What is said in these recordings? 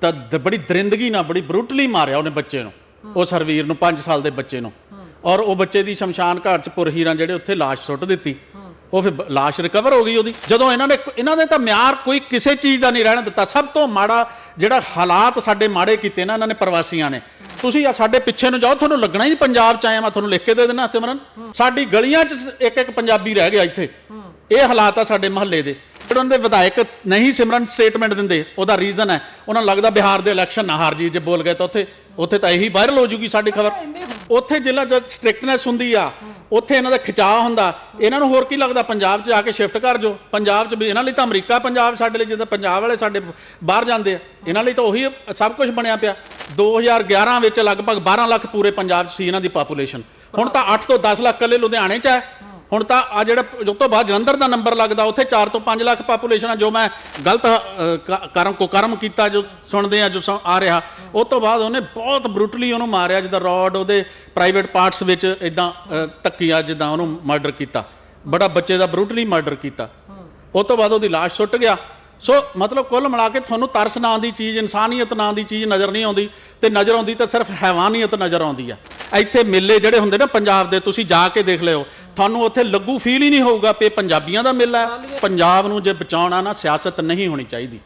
ਤਾਂ ਦ- ਬੜੀ ਦਰਿੰਦਗੀ ਨਾਲ ਬੜੀ ਬਰੂਟਲੀ ਮਾਰਿਆ ਉਹਨੇ ਬੱਚੇ ਨੂੰ। ਉਸ ਹਰਵੀਰ ਨੂੰ 5 ਸਾਲ ਦੇ ਬੱਚੇ ਨੂੰ। ਔਰ ਉਹ ਬੱਚੇ ਦੀ ਸ਼ਮਸ਼ਾਨ ਘਾਟ ਚ ਪੁਰਹੀਰਾਂ ਜਿਹੜੇ ਉੱਥੇ ਲਾਸ਼ ਸੁੱਟ ਦਿੱਤੀ। ਉਹ ਫਿਰ ਬ- ਲਾਸ਼ ਰਿਕਵਰ ਹੋ ਗਈ ਉਹਦੀ। ਜਦੋਂ ਇਹਨਾਂ ਨੇ ਇਹਨਾਂ ਨੇ ਤਾਂ ਮਿਆਰ ਕੋਈ ਕਿਸੇ ਚੀਜ਼ ਦਾ ਨਹੀਂ ਰਹਿਣ ਦਿੱਤਾ। ਸਭ ਤੋਂ ਮਾੜਾ ਜਿਹੜਾ ਹਾਲਾਤ ਸਾਡੇ ਮਾੜੇ ਕੀਤੇ ਨਾ ਇਹਨਾਂ ਨੇ ਪ੍ਰਵਾਸੀਆਂ ਨੇ। ਤੁਸੀਂ ਆ ਸਾਡੇ ਪਿੱਛੇ ਨੂੰ ਜਾਓ ਤੁਹਾਨੂੰ ਲੱਗਣਾ ਹੀ ਨਹੀਂ ਪੰਜਾਬ ਚ ਆਇਆ ਮੈਂ ਤੁਹਾਨੂੰ ਲਿਖ ਕੇ ਦੇ ਦੇਣਾ ਸਿਮਰਨ। ਸਾਡੀ ਗਲੀਆਂ ਚ ਇੱਕ ਇੱਕ ਪੰਜਾਬੀ ਰਹਿ ਗਿਆ ਇੱਥੇ। ਇਹ ਹਾਲਾਤ ਆ ਸਾਡੇ ਮਹੱਲੇ ਦੇ। ਜਿਹੜੇ ਉਹਨਾਂ ਦੇ ਵਿਧਾਇਕ ਨਹੀਂ ਸਿਮਰਨ ਸਟੇਟਮੈਂਟ ਦਿੰਦੇ ਉਹਦਾ ਰੀਜ਼ਨ ਹੈ। ਉਹਨਾਂ ਨੂੰ ਲੱਗਦਾ ਬਿਹਾਰ ਦੇ ਇਲੈਕਸ਼ਨ ਨਾ ਹਾਰ ਜੀ ਜੇ ਬੋਲ ਗਏ ਤਾਂ ਉੱਥੇ ਉੱਥੇ ਤਾਂ ਇਹੀ ਵਾਇਰਲ ਹੋ ਜੂਗੀ ਸਾਡੀ ਖਬਰ। ਉੱਥੇ ਜ਼ਿਲ੍ਹਾ ਜਦ ਸਟ੍ਰਿਕਟਨੈਸ ਹੁੰਦੀ ਆ। ਉੱਥੇ ਇਹਨਾਂ ਦਾ ਖਿਚਾਅ ਹੁੰਦਾ। ਇਹਨਾਂ ਨੂੰ ਹੋਰ ਕੀ ਲੱਗਦਾ? ਪੰਜਾਬ 'ਚ ਆ ਕੇ ਸ਼ਿਫਟ ਕਰ ਜੋ ਪੰਜਾਬ 'ਚ ਵੀ ਇਹਨਾਂ ਲਈ ਤਾਂ ਅਮਰੀਕਾ ਪੰਜਾਬ ਸਾਡੇ ਲਈ ਜਿੱਦਾਂ ਪੰਜਾਬ ਵਾਲੇ ਸਾਡੇ ਬਾਹਰ ਜਾਂਦੇ ਆ। ਇਹਨਾਂ ਲਈ ਤਾਂ ਉਹੀ ਸਭ ਕੁਝ ਬਣਿਆ ਪਿਆ। 2011 ਵਿੱਚ ਲਗਭਗ 12 ਲੱਖ ਪੂਰੇ ਪੰਜਾਬ 'ਚ ਸੀ ਇਹਨਾਂ ਦੀ ਪਾਪੂਲੇਸ਼ਨ ਹੁਣ ਤਾਂ 8 ਤੋਂ 10 ਲੱਖ ਕੱਲੇ ਲੁਧਿਆਣੇ 'ਚ ਹੈ। ਹੁਣ ਤਾਂ ਆ ਜਿਹੜਾ ਜੋ ਤੋਂ ਬਾਅਦ ਜਲੰਧਰ ਦਾ ਨੰਬਰ ਲੱਗਦਾ ਉੱਥੇ 4 ਤੋਂ 5 ਲੱਖ ਪਾਪੂਲੇਸ਼ਨ ਆ ਜੋ ਮੈਂ ਗਲਤ ਕਰਮ ਕੋ ਕਰਮ ਕੀਤਾ ਜੋ ਸੁਣਦੇ ਆ ਜੋ ਆ ਰਿਹਾ। ਉਹ ਤੋਂ ਬਾਅਦ ਉਹਨੇ ਬਹੁਤ ਬਰੂਟਲੀ ਉਹਨੂੰ ਮਾਰਿਆ ਜਿੱਦਾਂ ਰੋਡ ਉਹਦੇ ਪ੍ਰਾਈਵੇਟ ਪਾਰਟਸ ਵਿੱਚ ਇਦਾਂ ਧੱਕੀਆ ਜਿੱਦਾਂ ਉਹਨੂੰ ਮਰਡਰ ਕੀਤਾ। ਬੜਾ ਬੱਚੇ ਦਾ ਬਰੂਟਲੀ ਮਰਡਰ ਕੀਤਾ। ਉਹ ਤੋਂ ਬਾਅਦ ਉਹਦੀ ਲਾਸ਼ ਸੁੱਟ ਗਿਆ। ਸੋ ਮਤਲਬ ਕੁੱਲ ਮਿਲਾ ਕੇ ਤੁਹਾਨੂੰ ਤਰਸ ਨਾਂ ਦੀ ਚੀਜ਼, ਇਨਸਾਨੀਅਤ ਨਾਂ ਦੀ ਚੀਜ਼ ਨਜ਼ਰ ਨਹੀਂ ਆਉਂਦੀ ਤੇ ਨਜ਼ਰ ਆਉਂਦੀ ਤਾਂ ਸਿਰਫ ਹੈਵਾਨੀਅਤ ਨਜ਼ਰ ਆਉਂਦੀ ਆ। ਇੱਥੇ ਮੇਲੇ ਜਿਹੜੇ ਹੁੰਦੇ ਨਾ ਪੰਜਾਬ ਦੇ, ਤੁਸੀਂ ਜਾ ਕੇ ਦੇਖ ਲਿਓ। ਤੁਹਾਨੂੰ ਉੱਥੇ ਲੱਗੂ ਫੀਲ ਹੀ ਨਹੀਂ ਹੋਊਗਾ ਕਿ ਪੰਜਾਬੀਆਂ ਦਾ ਮੇਲਾ ਹੈ। ਪੰਜਾਬ ਨੂੰ ਜੇ ਬਚਾਉਣਾ ਨਾ, ਸਿਆਸਤ ਨਹੀਂ ਹੋਣੀ ਚਾਹੀਦੀ।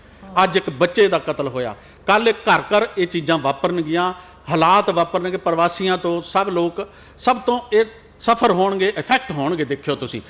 ਅੱਜ ਇੱਕ ਬੱਚੇ ਦਾ ਕਤਲ ਹੋਇਆ। ਕੱਲ ਘਰ ਘਰ ਇਹ ਚੀਜ਼ਾਂ ਵਾਪਰਨਗੀਆਂ, ਹਾਲਾਤ ਵਾਪਰਨਗੇ ਪ੍ਰਵਾਸੀਆਂ ਤੋਂ, ਸਭ ਲੋਕ, ਸਭ ਤੋਂ ਇਹ ਸਫਰ ਹੋਣਗੇ ਇਫੈਕਟ ਹੋਣਗੇ, ਦੇਖਿਓ ਤੁਸੀਂ।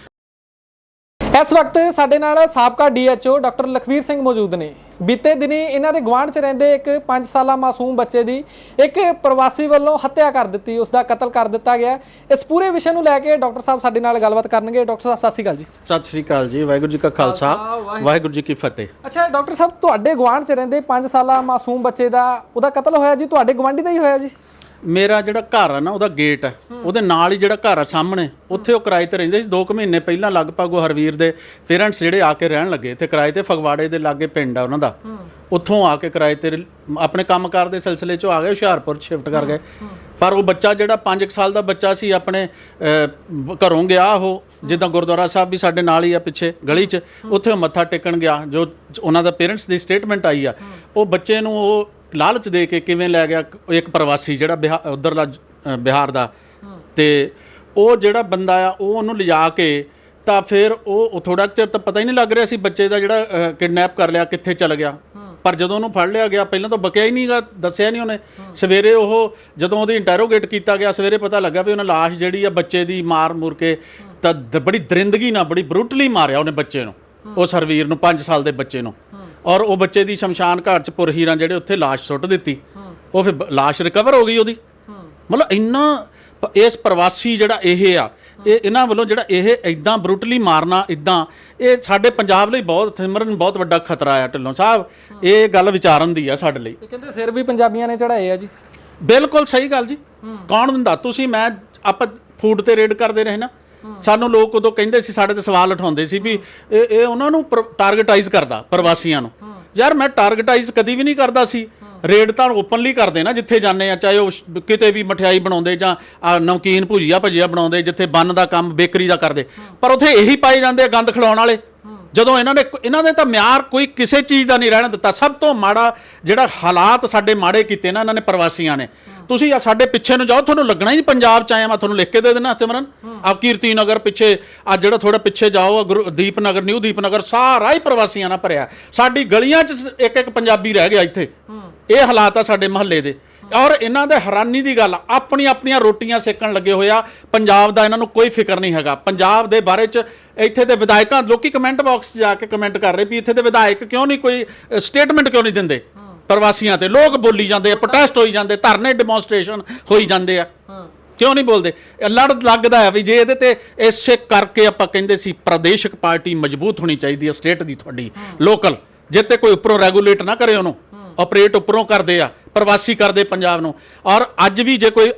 ਇਸ ਵਕਤ ਸਾਡੇ ਨਾਲ ਸਾਬਕਾ ਡੀਐਚਓ ਡਾਕਟਰ ਲਖਵੀਰ ਸਿੰਘ ਮੌਜੂਦ ਨੇ। ਬੀਤੇ ਦਿਨੀ ਇਹਨਾਂ ਦੇ ਗਵਾਂਢ 'ਚ ਰਹਿੰਦੇ ਇੱਕ 5 ਸਾਲਾ ਮਾਸੂਮ ਬੱਚੇ ਦੀ ਇੱਕ ਪ੍ਰਵਾਸੀ ਵੱਲੋਂ ਹੱਤਿਆ ਕਰ ਦਿੱਤੀ ਉਸ ਦਾ ਕਤਲ ਕਰ ਦਿੱਤਾ ਗਿਆ। ਇਸ ਪੂਰੇ ਵਿਸ਼ੇ ਨੂੰ ਲੈ ਕੇ ਡਾਕਟਰ ਸਾਹਿਬ ਸਾਡੇ ਨਾਲ ਗੱਲਬਾਤ ਕਰਨਗੇ। ਡਾਕਟਰ ਸਾਹਿਬ ਸਤਿ ਸ਼੍ਰੀ ਅਕਾਲ ਜੀ। ਸਤਿ ਸ਼੍ਰੀ ਅਕਾਲ ਜੀ। ਵਾਹਿਗੁਰੂ ਜੀ ਕਾ ਖਾਲਸਾ ਵਾਹਿਗੁਰੂ। ਜੀ ਕੀ ਫਤਿਹ। ਅੱਛਾ ਡਾਕਟਰ ਸਾਹਿਬ ਤੁਹਾਡੇ ਗਵਾਂਢ 'ਚ ਰਹਿੰਦੇ 5 ਸਾਲਾ ਮਾਸੂਮ ਬੱਚੇ ਦਾ ਉਹਦਾ ਕਤਲ ਹੋਇਆ ਜੀ? ਤੁਹਾਡੇ ਗਵਾਂਢੀ ਦਾ ਹੀ ਹੋਇਆ ਜੀ? ਮੇਰਾ ਜਿਹੜਾ ਘਰ ਆ ਨਾ ਉਹਦਾ ਗੇਟ ਹੈ। ਉਹਦੇ ਨਾਲ ਹੀ ਜਿਹੜਾ ਘਰ ਆ ਸਾਹਮਣੇ ਉੱਥੇ ਉਹ ਕਿਰਾਏ ਤੇ ਰਹਿੰਦੇ ਸੀ। 2 ਕੁ ਮਹੀਨੇ ਪਹਿਲਾਂ ਲਗਭਗ ਉਹ ਹਰਵੀਰ ਦੇ ਪੇਰੈਂਟਸ ਜਿਹੜੇ ਆ ਕੇ ਰਹਿਣ ਲੱਗੇ। ਤੇ ਕਿਰਾਏ ਤੇ ਫਗਵਾੜੇ ਦੇ ਲਾਗੇ ਪਿੰਡ ਆ ਉਹਨਾਂ ਦਾ। ਉੱਥੋਂ ਆ ਕੇ ਕਿਰਾਏ ਤੇ ਆਪਣੇ ਕੰਮਕਾਰ ਦੇ ਸਿਲਸਿਲੇ 'ਚੋਂ ਆ ਗਏ ਹੁਸ਼ਿਆਰਪੁਰ ਸ਼ਿਫਟ ਕਰ ਗਏ। ਪਰ ਉਹ ਬੱਚਾ ਜਿਹੜਾ 5 ਸਾਲ ਦਾ ਬੱਚਾ ਸੀ ਆਪਣੇ ਘਰੋਂ ਗਿਆ ਉਹ। ਜਿੱਦਾਂ ਗੁਰਦੁਆਰਾ ਸਾਹਿਬ ਵੀ ਸਾਡੇ ਨਾਲ ਹੀ ਆ ਪਿੱਛੇ ਗਲੀ 'ਚ। ਉੱਥੇ ਮੱਥਾ ਟੇਕਣ ਗਿਆ ਜੋ ਉਹਨਾਂ ਦਾ ਪੇਰੈਂਟਸ ਦੀ ਸਟੇਟਮੈਂਟ ਆਈ ਆ। ਉਹ ਬੱਚੇ ਨੂੰ ਉਹ ਲਾਲਚ ਦੇ ਕੇ ਕਿਵੇਂ ਲੈ ਗਿਆ ਇੱਕ ਪ੍ਰਵਾਸੀ ਜਿਹੜਾ ਬਿਹਾ- ਉੱਧਰਲਾ ਬਿਹਾਰ ਦਾ। ਤੇ ਉਹ ਜਿਹੜਾ ਬੰਦਾ ਆ ਉਹ ਉਹਨੂੰ ਲਿਜਾ ਕੇ ਤਾਂ ਫਿਰ ਉਹ ਥੋੜਾ ਚਿਰ ਤਾਂ ਪਤਾ ਹੀ ਨਹੀਂ ਲੱਗ ਰਿਹਾ ਸੀ ਬੱਚੇ ਦਾ ਜਿਹੜਾ ਕਿਡਨੈਪ ਕਰ ਲਿਆ ਕਿੱਥੇ ਚਲ ਗਿਆ। ਪਰ ਜਦੋਂ ਉਹਨੂੰ ਫੜ ਲਿਆ ਗਿਆ ਪਹਿਲਾਂ ਤਾਂ ਬਕਿਆ ਹੀ ਨਹੀਂਗਾ ਦੱਸਿਆ ਨਹੀਂ ਉਹਨੇ। ਸਵੇਰੇ ਉਹ ਜਦੋਂ ਉਹਦੀ ਇੰਟਰੋਗੇਟ ਕੀਤਾ ਗਿਆ ਸਵੇਰੇ ਪਤਾ ਲੱਗਾ ਵੀ ਉਹਨਾਂ ਲਾਸ਼ ਜਿਹੜੀ ਆ ਬੱਚੇ ਦੀ ਮਾਰ ਮੁਰ ਕੇ ਤਾਂ ਬੜੀ ਦਰਿੰਦਗੀ ਨਾਲ ਬੜੀ ਬਰੂਟਲੀ ਮਾਰਿਆ ਉਹਨੇ ਬੱਚੇ ਨੂੰ। ਉਸ ਹਰਵੀਰ ਨੂੰ 5 ਸਾਲ ਦੇ ਬੱਚੇ ਨੂੰ। ਔਰ ਉਹ ਬੱਚੇ ਦੀ ਸ਼ਮਸ਼ਾਨ ਘਾਟ ਚ ਪੁਰਹੀਰਾਂ ਜਿਹੜੇ ਉੱਥੇ ਲਾਸ਼ ਸੁੱਟ ਦਿੱਤੀ। ਉਹ ਫਿਰ ਲਾਸ਼ ਰਿਕਵਰ ਹੋ ਗਈ ਉਹਦੀ। ਮਤਲਬ ਇੰਨਾ ਇਸ ਪ੍ਰਵਾਸੀ ਜਿਹੜਾ ਇਹ ਆ ਇਹ ਇਹਨਾਂ ਵੱਲੋਂ ਜਿਹੜਾ ਇਹ ਇਦਾਂ ਬਰੂਟਲੀ ਮਾਰਨਾ ਇਦਾਂ ਇਹ ਸਾਡੇ ਪੰਜਾਬ ਲਈ ਬਹੁਤ ਸਿਮਰਨ ਬਹੁਤ ਵੱਡਾ ਖਤਰਾ ਆ ਢਿੱਲੋਂ ਸਾਹਿਬ। ਇਹ ਗੱਲ ਵਿਚਾਰਨ ਦੀ ਆ ਸਾਡੇ ਲਈ। ਕਹਿੰਦੇ ਸਿਰ ਵੀ ਪੰਜਾਬੀਆਂ ਨੇ ਚੜਾਏ ਆ ਜੀ। ਬਿਲਕੁਲ ਸਹੀ ਗੱਲ ਜੀ। ਕੌਣ ਦਿੰਦਾ? ਤੁਸੀਂ ਮੈਂ ਆਪਾਂ ਫੂਡ ਤੇ ਰੇਡ ਕਰਦੇ ਰਹੇ ਨਾ। ਸਾਨੂੰ ਲੋਕ ਉਦੋਂ ਕਹਿੰਦੇ ਸੀ ਸਾਡੇ ਤੇ ਸਵਾਲ ਉਠਾਉਂਦੇ ਸੀ ਵੀ ਇਹ ਇਹ ਉਹਨਾਂ ਨੂੰ ਟਾਰਗੇਟਾਈਜ਼ ਕਰਦਾ ਪ੍ਰਵਾਸੀਆਂ ਨੂੰ। ਯਾਰ ਮੈਂ ਟਾਰਗੇਟਾਈਜ਼ ਕਦੀ ਵੀ ਨਹੀਂ ਕਰਦਾ ਸੀ। ਰੇਡ ਤਾਂ ਓਪਨਲੀ ਕਰਦੇ ਨਾ ਜਿੱਥੇ ਜਾਂਦੇ ਆ ਚਾਹੇ ਉਹ ਕਿਤੇ ਵੀ ਮਠਿਆਈ ਬਣਾਉਂਦੇ ਜਾਂ ਨਮਕੀਨ ਭੁਜੀਆ ਭਜੀਆ ਬਣਾਉਂਦੇ ਜਿੱਥੇ ਬੰਨ ਦਾ ਕੰਮ ਬੇਕਰੀ ਦਾ ਕਰਦੇ। ਪਰ ਉੱਥੇ ਇਹੀ ਪਾਏ ਜਾਂਦੇ ਆ ਗੰਦ ਖਿਲਾਉਣ ਵਾਲੇ। ਜਦੋਂ ਇਹਨਾਂ ਨੇ ਇਹਨਾਂ ਨੇ ਤਾਂ ਮਿਆਰ ਕੋਈ ਕਿਸੇ ਚੀਜ਼ ਦਾ ਨਹੀਂ ਰਹਿਣ ਦਿੱਤਾ। ਸਭ ਤੋਂ ਮਾੜਾ ਜਿਹੜਾ ਹਾਲਾਤ ਸਾਡੇ ਮਾੜੇ ਕੀਤੇ ਨਾ ਇਹਨਾਂ ਨੇ ਪ੍ਰਵਾਸੀਆਂ ਨੇ। ਤੁਸੀਂ ਆ ਸਾਡੇ ਪਿੱਛੇ ਨੂੰ ਜਾਓ ਤੁਹਾਨੂੰ ਲੱਗਣਾ ਹੀ ਨਹੀਂ ਪੰਜਾਬ ਚ ਆਇਆ ਮੈਂ ਤੁਹਾਨੂੰ ਲਿਖ ਕੇ ਦੇ ਦੇਣਾ ਸਿਮਰਨ। ਆ ਕੀਰਤੀ ਨਗਰ ਪਿੱਛੇ ਆ ਜਿਹੜਾ ਥੋੜਾ ਪਿੱਛੇ ਜਾਓ ਆਹ ਗੁਰੂ- ਦੀਪਨਗਰ ਨਿਊ ਦੀਪਨਗਰ ਸਾਰਾ ਹੀ ਪ੍ਰਵਾਸੀਆਂ ਨਾਲ ਭਰਿਆ। ਸਾਡੀ ਗਲੀਆਂ ਚ ਇੱਕ ਇੱਕ ਪੰਜਾਬੀ ਰਹਿ ਗਿਆ ਇੱਥੇ। ਇਹ ਹਾਲਾਤ ਆ ਸਾਡੇ ਮਹੱਲੇ ਦੇ। ਔਰ ਇਹਨਾਂ ਦੇ ਹੈਰਾਨੀ ਦੀ ਗੱਲ ਆਪਣੀ ਆਪਣੀਆਂ ਰੋਟੀਆਂ ਸੇਕਣ ਲੱਗੇ ਹੋਇਆ ਪੰਜਾਬ ਦਾ ਇਹਨਾਂ ਨੂੰ ਕੋਈ ਫਿਕਰ ਨਹੀਂ ਹੈਗਾ। ਪੰਜਾਬ ਦੇ ਬਾਰੇ ਚ ਇੱਥੇ ਦੇ ਵਿਧਾਇਕਾਂ ਲੋਕੀ ਕਮੈਂਟ ਬਾਕਸ 'ਚ ਜਾ ਕੇ ਕਮੈਂਟ ਕਰ ਰਹੇ ਵੀ ਇੱਥੇ ਦੇ ਵਿਧਾਇਕ ਕਿਉਂ ਨਹੀਂ ਕੋਈ ਸਟੇਟਮੈਂਟ ਕਿਉਂ ਨਹੀਂ ਦਿੰਦੇ? ਪ੍ਰਵਾਸੀਆਂ ਤੇ ਲੋਕ ਬੋਲੀ ਜਾਂਦੇ ਆ ਪ੍ਰੋਟੈਸਟ ਹੋਈ ਜਾਂਦੇ ਧਰਨੇ ਡੈਮੋਨਸਟ੍ਰੇਸ਼ਨ ਹੋਈ ਜਾਂਦੇ ਆ। ਕਿਉਂ ਨਹੀਂ ਬੋਲਦੇ? ਲੜ ਲੱਗਦਾ ਹੈ ਵੀ ਜੇ ਇਹਦੇ ਤੇ ਇਸੇ ਕਰਕੇ ਆਪਾਂ ਕਹਿੰਦੇ ਸੀ ਪ੍ਰਦੇਸ਼ਕ ਪਾਰਟੀ ਮਜ਼ਬੂਤ ਹੋਣੀ ਚਾਹੀਦੀ ਹੈ ਸਟੇਟ ਦੀ ਤੁਹਾਡੀ ਲੋਕਲ ਜਿੱਤੇ ਕੋਈ ਉੱਪਰੋਂ ਰੈਗੂਲੇਟ ਨਾ ਕਰੇ ਉਹਨੂੰ ਆਪਰੇਟ ਉੱਪਰੋਂ ਕਰਦੇ ਆ। ਪ੍ਰਵਾਸੀ ਕਰਦੇ ਪੰਜਾਬ ਨੂੰ। ਔਰ ਅੱਜ ਵੀ ਜੇ ਕੋਈ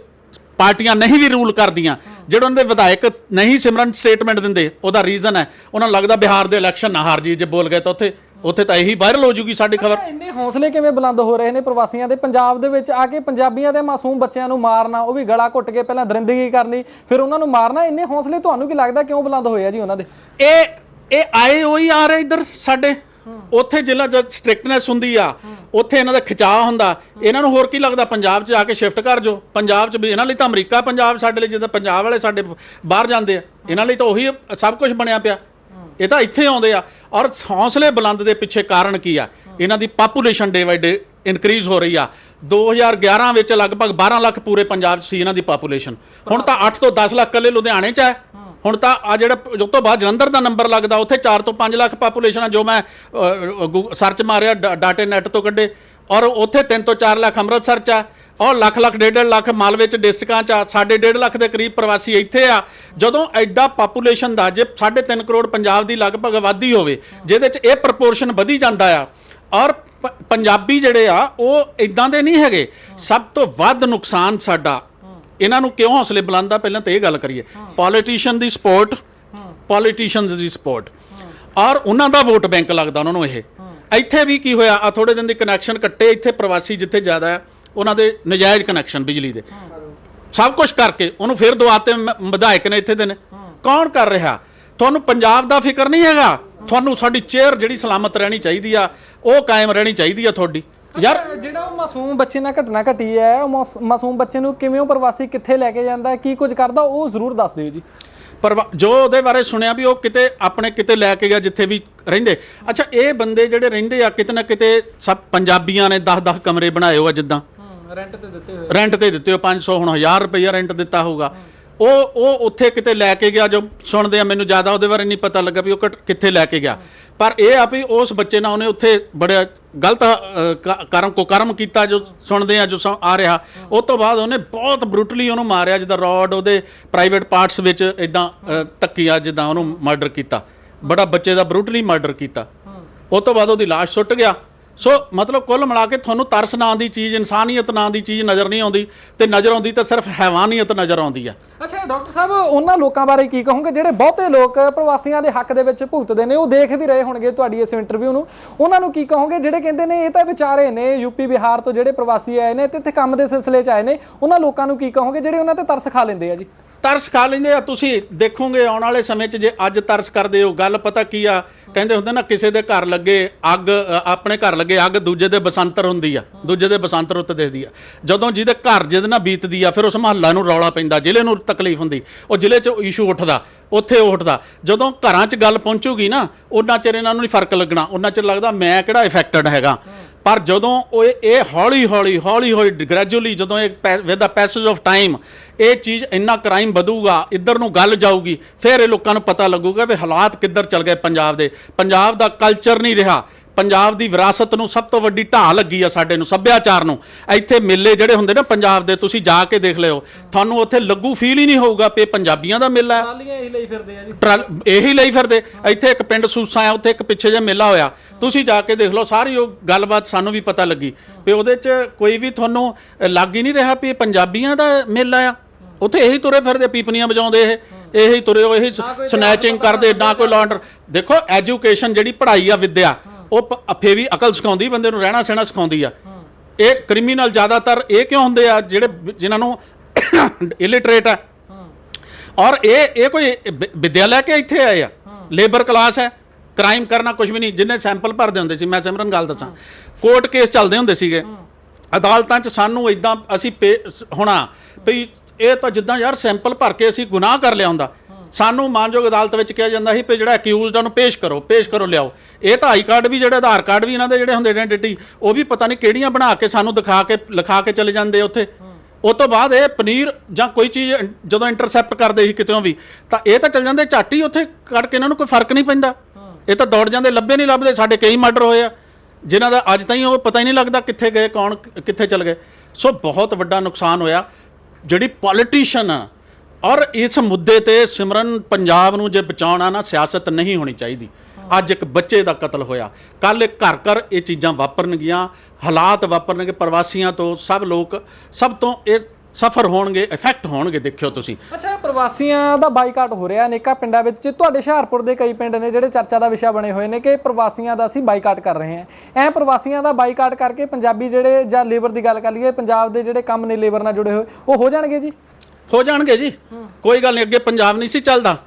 ਪਾਰਟੀਆਂ ਨਹੀਂ ਵੀ ਰੂਲ ਕਰਦੀਆਂ ਜਿਹੜੇ ਉਹਨਾਂ ਦੇ ਵਿਧਾਇਕ ਨਹੀਂ ਸਿਮਰਨ ਸਟੇਟਮੈਂਟ ਦਿੰਦੇ ਉਹਦਾ ਰੀਜ਼ਨ ਹੈ। ਉਹਨਾਂ ਨੂੰ ਲੱਗਦਾ ਬਿਹਾਰ ਦੇ ਇਲੈਕਸ਼ਨ ਨਾ ਹਾਰ ਜੀ ਜੇ ਬੋਲ ਗਏ ਤਾਂ ਉੱਥੇ ਉੱਥੇ ਤਾਂ ਇਹੀ ਵਾਇਰਲ ਹੋ ਜੂਗੀ ਸਾਡੀ ਖਬਰ। ਇੰਨੇ ਹੌਸਲੇ ਕਿਵੇਂ ਬੁਲੰਦ ਹੋ ਰਹੇ ਨੇ ਪ੍ਰਵਾਸੀਆਂ ਦੇ? ਪੰਜਾਬ ਦੇ ਵਿੱਚ ਆ ਕੇ ਪੰਜਾਬੀਆਂ ਦੇ ਮਾਸੂਮ ਬੱਚਿਆਂ ਨੂੰ ਮਾਰਨਾ ਉਹ ਵੀ ਗਲਾ ਘੁੱਟ ਕੇ ਪਹਿਲਾਂ ਦਰਿੰਦਗੀ ਕਰਨੀ ਫਿਰ ਉਹਨਾਂ ਨੂੰ ਮਾਰਨਾ ਇੰਨੇ ਹੌਸਲੇ ਤੁਹਾਨੂੰ ਕੀ ਲੱਗਦਾ ਕਿਉਂ ਬੁਲੰਦ ਹੋਏ ਆ ਜੀ ਉਹਨਾਂ ਦੇ? ਇਹ ਇਹ ਆਏ ਹੋਈ ਆ ਰਹੇ ਇੱਧਰ ਸਾਡੇ। ਉੱਥੇ ਜ਼ਿਲ੍ਹਾ ਜਦ ਸਟ੍ਰਿਕਟਨੈਸ ਹੁੰਦੀ ਆ, ਉੱਥੇ ਇਹਨਾਂ ਦਾ ਖਿਚਾਅ ਹੁੰਦਾ। ਇਹਨਾਂ ਨੂੰ ਹੋਰ ਕੀ ਲੱਗਦਾ? ਪੰਜਾਬ 'ਚ ਆ ਕੇ ਸ਼ਿਫਟ ਕਰ ਜੋ ਪੰਜਾਬ 'ਚ ਵੀ ਇਹਨਾਂ ਲਈ ਤਾਂ ਅਮਰੀਕਾ ਪੰਜਾਬ ਸਾਡੇ ਲਈ, ਜਿੱਦਾਂ ਪੰਜਾਬ ਵਾਲੇ ਸਾਡੇ ਬਾਹਰ ਜਾਂਦੇ ਆ। ਇਹਨਾਂ ਲਈ ਤਾਂ ਉਹੀ ਸਭ ਕੁਝ ਬਣਿਆ ਪਿਆ। ਇਹ ਤਾਂ ਇੱਥੇ ਆਉਂਦੇ ਆ। ਔਰ ਹੌਸਲੇ ਬੁਲੰਦ ਦੇ ਪਿੱਛੇ ਕਾਰਨ ਕੀ ਆ? ਇਹਨਾਂ ਦੀ ਪਾਪੂਲੇਸ਼ਨ ਡੇ ਬਾਈ ਡੇ ਇਨਕਰੀਜ਼ ਹੋ ਰਹੀ ਆ। 2011 ਵਿੱਚ ਲਗਭਗ 12 ਲੱਖ ਪੂਰੇ ਪੰਜਾਬ 'ਚ ਸੀ ਇਹਨਾਂ ਦੀ ਪਾਪੂਲੇਸ਼ਨ ਹੁਣ ਤਾਂ 8 ਤੋਂ 10 ਲੱਖ ਕੱਲੇ ਲੁਧਿਆਣੇ 'ਚ ਹੈ। ਹੁਣ ਤਾਂ ਆ ਜਿਹੜਾ ਉਸ ਤੋਂ ਬਾਅਦ ਜਲੰਧਰ ਦਾ ਨੰਬਰ ਲੱਗਦਾ, ਉੱਥੇ 4 ਤੋਂ 5 ਲੱਖ ਪਾਪੂਲੇਸ਼ਨ ਆ, ਜੋ ਮੈਂ ਸਰਚ ਮਾਰਿਆ, ਡਾ- ਡਾਟੇ ਨੈਟ ਤੋਂ ਕੱਢੇ। ਔਰ ਉੱਥੇ 3 ਤੋਂ 4 ਲੱਖ ਅੰਮ੍ਰਿਤਸਰ 'ਚ ਆ, ਔਰ ਲੱਖ ਲੱਖ, ਡੇਢ ਡੇਢ ਲੱਖ ਮਾਲਵੇ 'ਚ ਡਿਸਟ੍ਰਿਕਾਂ 'ਚ ਆ ਸਾਡੇ ਡੇਢ ਲੱਖ ਦੇ ਕਰੀਬ ਪ੍ਰਵਾਸੀ ਇੱਥੇ ਆ। ਜਦੋਂ ਐਡਾ ਪਾਪੂਲੇਸ਼ਨ ਦਾ, ਜੇ 3.5 ਕਰੋੜ ਪੰਜਾਬ ਦੀ ਲਗਭਗ ਆਬਾਦੀ ਹੋਵੇ, ਜਿਹਦੇ 'ਚ ਇਹ ਪ੍ਰਪੋਰਸ਼ਨ ਵਧੀ ਜਾਂਦਾ ਆ, ਔਰ ਪੰਜਾਬੀ ਜਿਹੜੇ ਆ, ਉਹ ਇਦਾਂ ਦੇ ਨਹੀਂ ਹੈਗੇ। ਸਭ ਤੋਂ ਵੱਧ ਨੁਕਸਾਨ ਸਾਡਾ ਇਹਨਾਂ ਨੂੰ ਕਿਉਂ ਹੌਸਲੇ ਬੁਲੰਦਾ ਪਹਿਲਾਂ ਤਾਂ ਇਹ ਗੱਲ ਕਰੀਏ। ਪੋਲੀਟੀਸ਼ੀਅਨ ਦੀ ਸਪੋਰਟ ਪੋਲੀਟੀਸ਼ੀਅਨਸ ਦੀ ਸਪੋਰਟ ਔਰ ਉਹਨਾਂ ਦਾ ਵੋਟ ਬੈਂਕ ਲੱਗਦਾ ਉਹਨਾਂ ਨੂੰ ਇਹ। ਇੱਥੇ ਵੀ ਕੀ ਹੋਇਆ? ਆ ਥੋੜੇ ਦਿਨ ਦੀ ਕਨੈਕਸ਼ਨ ਕੱਟੇ ਇੱਥੇ ਪ੍ਰਵਾਸੀ ਜਿੱਥੇ ਜ਼ਿਆਦਾ ਆ ਉਹਨਾਂ ਦੇ ਨਜਾਇਜ਼ ਕਨੈਕਸ਼ਨ ਬਿਜਲੀ ਦੇ। ਸਭ ਕੁਝ ਕਰਕੇ ਉਹਨੂੰ ਫਿਰ ਦਵਾਤੇ ਵਿਧਾਇਕ ਨੇ ਇੱਥੇ ਦੇ ਨੇ ਕੌਣ ਕਰ ਰਿਹਾ? ਤੁਹਾਨੂੰ ਪੰਜਾਬ ਦਾ ਫਿਕਰ ਨਹੀਂ ਹੈਗਾ? ਤੁਹਾਨੂੰ ਸਾਡੀ ਚੇਅਰ ਜਿਹੜੀ ਸਲਾਮਤ ਰਹਿਣੀ ਚਾਹੀਦੀ ਆ ਉਹ ਕਾਇਮ ਰਹਿਣੀ ਚਾਹੀਦੀ ਆ ਤੁਹਾਡੀ। ਯਾਰ ਜਿਹੜਾ ਉਹ ਮਾਸੂਮ ਬੱਚੇ ਨਾਲ ਘਟਨਾ ਘਟੀ ਹੈ ਉਹ ਮਾਸ- ਮਾਸੂਮ ਬੱਚੇ ਨੂੰ ਕਿਵੇਂ ਉਹ ਪ੍ਰਵਾਸੀ ਕਿੱਥੇ ਲੈ ਕੇ ਜਾਂਦਾ ਹੈ, ਕੀ ਕੁਝ ਕਰਦਾ ਉਹ ਜ਼ਰੂਰ ਦੱਸ ਦਿਓ ਜੀ। ਪਰ ਜੋ ਉਹਦੇ ਬਾਰੇ ਸੁਣਿਆ ਵੀ ਉਹ ਕਿਤੇ ਆਪਣੇ ਕਿਤੇ ਲੈ ਕੇ ਗਿਆ ਜਿੱਥੇ ਵੀ ਰਹਿੰਦੇ। ਅੱਛਾ ਇਹ ਬੰਦੇ ਜਿਹੜੇ ਰਹਿੰਦੇ ਆ ਕਿਤੇ ਨਾ ਕਿਤੇ ਸਭ ਪੰਜਾਬੀਆਂ ਨੇ 10-10 ਕਮਰੇ ਬਣਾਏ ਹੋ ਆ ਜਿੱਦਾਂ। ਰੈਂਟ ਤੇ ਦਿੱਤੇ ਹੋਏ ਰੈਂਟ ਤੇ ਦਿੱਤੇ ਹੋ 500 ਹੁਣ 1000 ਰੁਪਈਆ ਰੈਂਟ ਦਿੱਤਾ ਹੋਊਗਾ। ਉਹ ਉਹ ਉੱਥੇ ਕਿਤੇ ਲੈ ਕੇ ਗਿਆ ਜੋ ਸੁਣਦੇ ਆ ਮੈਨੂੰ ਜ਼ਿਆਦਾ ਉਹਦੇ ਬਾਰੇ ਨਹੀਂ ਪਤਾ ਲੱਗਾ ਵੀ ਉਹ ਕਿੱਥੇ ਲੈ ਕੇ ਗਿਆ। ਪਰ ਇਹ ਆ ਵੀ ਉਸ ਬੱਚੇ ਨਾਲ ਉਹਨੇ ਉੱਥੇ ਬੜਾ ਗਲਤ ਕਰਮ ਕੋ ਕਰਮ ਕੀਤਾ ਜੋ ਸੁਣਦੇ ਆ ਜੋ ਆ ਰਿਹਾ। ਉਸ ਤੋਂ ਬਾਅਦ ਉਹਨੇ ਬਹੁਤ ਬਰੂਟਲੀ ਉਹਨੂੰ ਮਾਰਿਆ ਜਿੱਦਾਂ ਰੋਡ ਉਹਦੇ ਪ੍ਰਾਈਵੇਟ ਪਾਰਟਸ ਵਿੱਚ ਇਦਾਂ ਤੱਕੀਆ ਜਿੱਦਾਂ ਉਹਨੂੰ ਮਰਡਰ ਕੀਤਾ। ਬੜਾ ਬੱਚੇ ਦਾ ਬਰੂਟਲੀ ਮਰਡਰ ਕੀਤਾ। ਉਸ ਤੋਂ ਬਾਅਦ ਉਹਦੀ ਲਾਸ਼ ਸੁੱਟ ਗਿਆ। ਸੋ ਮਤਲਬ ਕੁੱਲ ਮਿਲਾ ਕੇ ਤੁਹਾਨੂੰ ਤਰਸ ਨਾਂ ਦੀ ਚੀਜ਼, ਇਨਸਾਨੀਅਤ ਨਾਂ ਦੀ ਚੀਜ਼ ਨਜ਼ਰ ਨਹੀਂ ਆਉਂਦੀ ਤੇ ਨਜ਼ਰ ਆਉਂਦੀ ਤਾਂ ਸਿਰਫ ਹੈਵਾਨੀਅਤ ਨਜ਼ਰ ਆਉਂਦੀ ਆ। ਅੱਛਾ, ਡਾਕਟਰ ਸਾਹਿਬ, ਉਹਨਾਂ ਲੋਕਾਂ ਬਾਰੇ ਕੀ ਕਹੋਗੇ? ਜਿਹੜੇ ਬਹੁਤੇ ਲੋਕ ਪ੍ਰਵਾਸੀਆਂ ਦੇ ਹੱਕ ਦੇ ਵਿੱਚ ਭੁਗਤਦੇ ਨੇ, ਉਹ ਦੇਖ ਵੀ ਰਹੇ ਹੋਣਗੇ ਤੁਹਾਡੀ ਇਸ ਇੰਟਰਵਿਊ ਨੂੰ। ਉਹਨਾਂ ਨੂੰ ਕੀ ਕਹੋਗੇ? ਜਿਹੜੇ ਕਹਿੰਦੇ ਨੇ, ਇਹ ਤਾਂ ਵਿਚਾਰੇ ਨੇ ਯੂਪੀ ਬਿਹਾਰ ਤੋਂ ਜਿਹੜੇ ਪ੍ਰਵਾਸੀ ਆਏ ਨੇ ਤੇ ਇੱਥੇ ਕੰਮ ਦੇ ਸਿਲਸਿਲੇ 'ਚ ਆਏ ਨੇ, ਉਹਨਾਂ ਲੋਕਾਂ ਨੂੰ ਕੀ ਕਹੋਗੇ? ਜਿਹੜੇ ਉਹਨਾਂ ਤੇ ਤਰਸ ਖਾ ਲੈਂਦੇ ਆ ਜੀ? ਤਰਸ ਖਾ ਲੈਂਦੇ ਆ, ਤੁਸੀਂ ਦੇਖੋਗੇ ਆਉਣ ਵਾਲੇ ਸਮੇਂ 'ਚ ਜੇ ਅੱਜ ਤਰਸ ਕਰਦੇ ਹੋ, ਗੱਲ ਪਤਾ ਕੀ ਆ? ਕਹਿੰਦੇ ਹੁੰਦੇ ਨਾ, ਕਿਸੇ ਦੇ ਘਰ ਲੱਗੇ ਅੱਗ ਆਪਣੇ ਘਰ ਲੱਗੇ ਅੱਗ, ਦੂਜੇ ਦੇ ਬਸੰਤਰ ਹੁੰਦੀ ਆ, ਦੂਜੇ ਦੇ ਬਸੰਤਰ ਉੱਤੇ ਦਿਖਦੀ ਆ। ਜਦੋਂ ਜਿਹਦੇ ਘਰ ਜਿਹਦੇ ਨਾਲ ਬੀਤਦੀ ਆ, ਫਿਰ ਉਸ ਮਹੱਲਾ ਨੂੰ ਰੌਲਾ ਪੈਂਦਾ, ਜ਼ਿਲ੍ਹੇ ਨੂੰ ਤਕਲੀਫ ਹੁੰਦੀ, ਉਹ ਜ਼ਿਲ੍ਹੇ 'ਚ ਇਸ਼ੂ ਉੱਠਦਾ, ਉੱਥੇ ਉਹ ਉੱਠਦਾ। ਜਦੋਂ ਘਰਾਂ 'ਚ ਗੱਲ ਪਹੁੰਚੂਗੀ ਨਾ, ਉਹਨਾਂ ਚਿਰ ਇਹਨਾਂ ਨੂੰ ਨਹੀਂ ਫ਼ਰਕ ਲੱਗਣਾ, ਉਹਨਾਂ ਚਿਰ ਲੱਗਦਾ ਮੈਂ ਕਿਹੜਾ ਇਫੈਕਟਡ ਹੈਗਾ। ਪਰ ਜਦੋਂ ਉਹ ਇਹ- ਇਹ ਹੌਲੀ ਹੌਲੀ ਹੌਲੀ ਹੌਲੀ ਗ੍ਰੈਜੂਅਲੀ ਜਦੋਂ ਇਹ with the passage of time ਇਹ ਚੀਜ਼ ਇੰਨਾ ਕ੍ਰਾਈਮ ਵਧੂਗਾ, ਇੱਧਰ ਨੂੰ ਗੱਲ ਜਾਊਗੀ, ਫਿਰ ਇਹ ਲੋਕਾਂ ਨੂੰ ਪਤਾ ਲੱਗੂਗਾ ਵੀ ਹਾਲਾਤ ਕਿੱਧਰ ਚੱਲ ਗਏ ਪੰਜਾਬ ਦੇ। ਪੰਜਾਬ ਦਾ ਕਲਚਰ ਨਹੀਂ ਰਿਹਾ। ਪੰਜਾਬ ਦੀ ਵਿਰਾਸਤ ਨੂੰ ਸਭ ਤੋਂ ਵੱਡੀ ਢਾਹ ਲੱਗੀ ਆ ਸਾਡੇ ਨੂੰ ਸੱਭਿਆਚਾਰ ਨੂੰ। ਇੱਥੇ ਮੇਲੇ ਜਿਹੜੇ ਹੁੰਦੇ ਨਾ ਪੰਜਾਬ ਦੇ ਤੁਸੀਂ ਜਾ ਕੇ ਦੇਖ ਲਿਓ। ਤੁਹਾਨੂੰ ਉੱਥੇ ਲੱਗੂ ਫੀਲ ਹੀ ਨਹੀਂ ਹੋਊਗਾ ਇਹ ਪੰਜਾਬੀਆਂ ਦਾ ਮੇਲਾ ਹੈ। ਟਰਾਲੀਆਂ ਇਹੀ ਲਈ ਫਿਰਦੇ ਆ ਜੀ। ਇਹੀ ਲਈ ਫਿਰਦੇ। ਇੱਥੇ ਇੱਕ ਪਿੰਡ ਸੂਸਾ ਆ ਉੱਥੇ ਇੱਕ ਪਿੱਛੇ ਜਿਹਾ ਮੇਲਾ ਹੋਇਆ। ਤੁਸੀਂ ਜਾ ਕੇ ਦੇਖ ਲਓ ਸਾਰੀ ਉਹ ਗੱਲਬਾਤ ਸਾਨੂੰ ਵੀ ਪਤਾ ਲੱਗੀ ਵੀ ਉਹਦੇ 'ਚ ਕੋਈ ਵੀ ਤੁਹਾਨੂੰ ਲੱਗ ਹੀ ਨਹੀਂ ਰਿਹਾ ਇਹ ਪੰਜਾਬੀਆਂ ਦਾ ਮੇਲਾ ਆ। ਉੱਥੇ ਇਹੀ ਤੁਰੇ ਫਿਰਦੇ ਪੀਪਨੀਆਂ ਵਜਾਉਂਦੇ ਇਹ। ਇਹੀ ਤੁਰੇ ਉਹ ਇਹੀ ਸਨੈਚਿੰਗ ਕਰਦੇ ਨਾ ਕੋਈ ਲਾਂਡਰ ਦੇਖੋ ਐਜੂਕੇਸ਼ਨ ਜਿਹੜੀ ਪੜ੍ਹਾਈ ਆ ਵਿਦਿਆ। ਉਹ ਪ- ਫੇ ਵੀ ਅਕਲ ਸਿਖਾਉਂਦੀ ਬੰਦੇ ਨੂੰ, ਰਹਿਣਾ ਸਹਿਣਾ ਸਿਖਾਉਂਦੀ ਆ। ਇਹ ਕ੍ਰਿਮੀਨਲ ਜ਼ਿਆਦਾਤਰ ਇਹ ਕਿਉਂ ਹੁੰਦੇ ਆ, ਜਿਹੜੇ ਜਿਨ੍ਹਾਂ ਨੂੰ ਇਲਿਟਰੇਟ ਆ? ਔਰ ਇਹ ਇਹ ਕੋਈ ਵਿ- ਵਿਦਿਆ ਲੈ ਕੇ ਇੱਥੇ ਆਏ ਆ? ਲੇਬਰ ਕਲਾਸ ਹੈ, ਕ੍ਰਾਈਮ ਕਰਨਾ ਕੁਝ ਵੀ ਨਹੀਂ, ਜਿੰਨੇ ਸੈਂਪਲ ਭਰਦੇ ਹੁੰਦੇ ਸੀ, ਮੈਂ ਸਿਮਰਨ ਗੱਲ ਦੱਸਾਂ। ਕੋਰਟ ਕੇਸ ਚੱਲਦੇ ਹੁੰਦੇ ਸੀਗੇ। ਅਦਾਲਤਾਂ 'ਚ ਸਾਨੂੰ ਇਦਾਂ ਅਸੀਂ ਪੇ- ਹੋਣਾ ਵੀ ਇਹ ਤਾਂ ਜਿੱਦਾਂ ਯਾਰ ਸੈਂਪਲ ਭਰ ਕੇ ਅਸੀਂ ਗੁਨਾਹ ਕਰ ਲਿਆ ਹੁੰਦਾ। ਸਾਨੂੰ ਮਾਨਯੋਗ ਅਦਾਲਤ ਵਿੱਚ ਕਿਹਾ ਜਾਂਦਾ ਸੀ ਵੀ ਜਿਹੜਾ ਅਕਿਊਜ਼ਡ ਨੂੰ ਪੇਸ਼ ਕਰੋ ਪੇਸ਼ ਕਰੋ, ਲਿਆਓ। ਇਹ ਤਾਂ ਆਈ ਕਾਰਡ ਵੀ ਜਿਹੜੇ ਆਧਾਰ ਕਾਰਡ ਵੀ ਇਹਨਾਂ ਦੇ ਜਿਹੜੇ ਹੁੰਦੇ ਆਇਡੈਂਟੀਟੀ ਉਹ ਵੀ ਪਤਾ ਨਹੀਂ ਕਿਹੜੀਆਂ ਬਣਾ ਕੇ ਸਾਨੂੰ ਦਿਖਾ ਕੇ, ਲਿਖਾ ਕੇ ਚਲੇ ਜਾਂਦੇ ਉੱਥੇ। ਉਹ ਤੋਂ ਬਾਅਦ ਇਹ ਪਨੀਰ ਜਾਂ ਕੋਈ ਚੀਜ਼ ਜਦੋਂ ਇੰਟਰਸੈਪਟ ਕਰਦੇ ਸੀ ਕਿਤੇੋਂ ਵੀ, ਤਾਂ ਇਹ ਤਾਂ ਚੱਲ ਜਾਂਦੇ ਝੱਟ ਹੀ ਉੱਥੇ ਕੱਢ ਕੇ ਇਹਨਾਂ ਨੂੰ ਕੋਈ ਫ਼ਰਕ ਨਹੀਂ ਪੈਂਦਾ। ਇਹ ਤਾਂ ਦੌੜ ਜਾਂਦੇ, ਲੱਭੇ ਨਹੀਂ ਲੱਭਦੇ, ਸਾਡੇ ਕਈ ਮਰਡਰ ਹੋਏ ਆ। ਜਿਨ੍ਹਾਂ ਦਾ ਅੱਜ ਤਾਈਂ ਉਹ ਪਤਾ ਹੀ ਨਹੀਂ ਲੱਗਦਾ ਕਿੱਥੇ ਗਏ, ਕੌਣ, ਕਿੱਥੇ ਚਲ ਗਏ। ਸੋ ਬਹੁਤ ਵੱਡਾ ਨੁਕਸਾਨ ਹੋਇਆ। ਜਿਹੜੀ ਪੋਲੀਟੀਸ਼ੀਅਨ ਔਰ ਇਸ ਮੁੱਦੇ ਤੇ ਸਿਮਰਨ ਪੰਜਾਬ ਨੂੰ ਜੇ ਬਚਾਉਣਾ ਨਾ, ਸਿਆਸਤ ਨਹੀਂ ਹੋਣੀ ਚਾਹੀਦੀ। ਅੱਜ ਇੱਕ ਬੱਚੇ ਦਾ ਕਤਲ ਹੋਇਆ। ਕੱਲ ਘਰ ਘਰ ਇਹ ਚੀਜ਼ਾਂ ਵਾਪਰਨਗੀਆਂ, ਹਾਲਾਤ ਵਾਪਰਨਗੇ ਪ੍ਰਵਾਸੀਆਂ ਤੋਂ, ਸਭ ਲੋਕ, ਸਭ ਤੋਂ ਇਹ ਸਫਰ ਹੋਣਗੇ ਇਫੈਕਟ ਹੋਣਗੇ, ਦੇਖਿਓ ਤੁਸੀਂ। ਅੱਛਾ, ਪ੍ਰਵਾਸੀਆਂ ਦਾ ਬਾਈਕਾਟ ਹੋ ਰਿਹਾ ਅਨੇਕਾਂ ਪਿੰਡਾਂ ਵਿੱਚ। ਤੁਹਾਡੇ ਹੁਸ਼ਿਆਰਪੁਰ ਦੇ ਕਈ ਪਿੰਡ ਨੇ ਜਿਹੜੇ ਚਰਚਾ ਦਾ ਵਿਸ਼ਾ ਬਣੇ ਹੋਏ ਨੇ ਕਿ ਪ੍ਰਵਾਸੀਆਂ ਦਾ ਅਸੀਂ ਬਾਈਕਾਟ ਕਰ ਰਹੇ ਹਾਂ। ਐ ਪ੍ਰਵਾਸੀਆਂ ਦਾ ਬਾਈਕਾਟ ਕਰਕੇ ਪੰਜਾਬੀ ਜਿਹੜੇ ਜਾਂ ਲੇਬਰ ਦੀ ਗੱਲ ਕਰ ਲਈਏ, ਪੰਜਾਬ ਦੇ ਜਿਹੜੇ ਕੰਮ ਨੇ ਲੇਬਰ ਨਾਲ ਜੁੜੇ ਹੋਏ, ਉਹ ਹੋ ਜਾਣਗੇ ਜੀ? ਹੋ ਜਾਣਗੇ ਜੀ। ਕੋਈ ਗੱਲ ਨਹੀਂ, ਅੱਗੇ ਪੰਜਾਬ ਨਹੀਂ ਸੀ ਚੱਲਦਾ।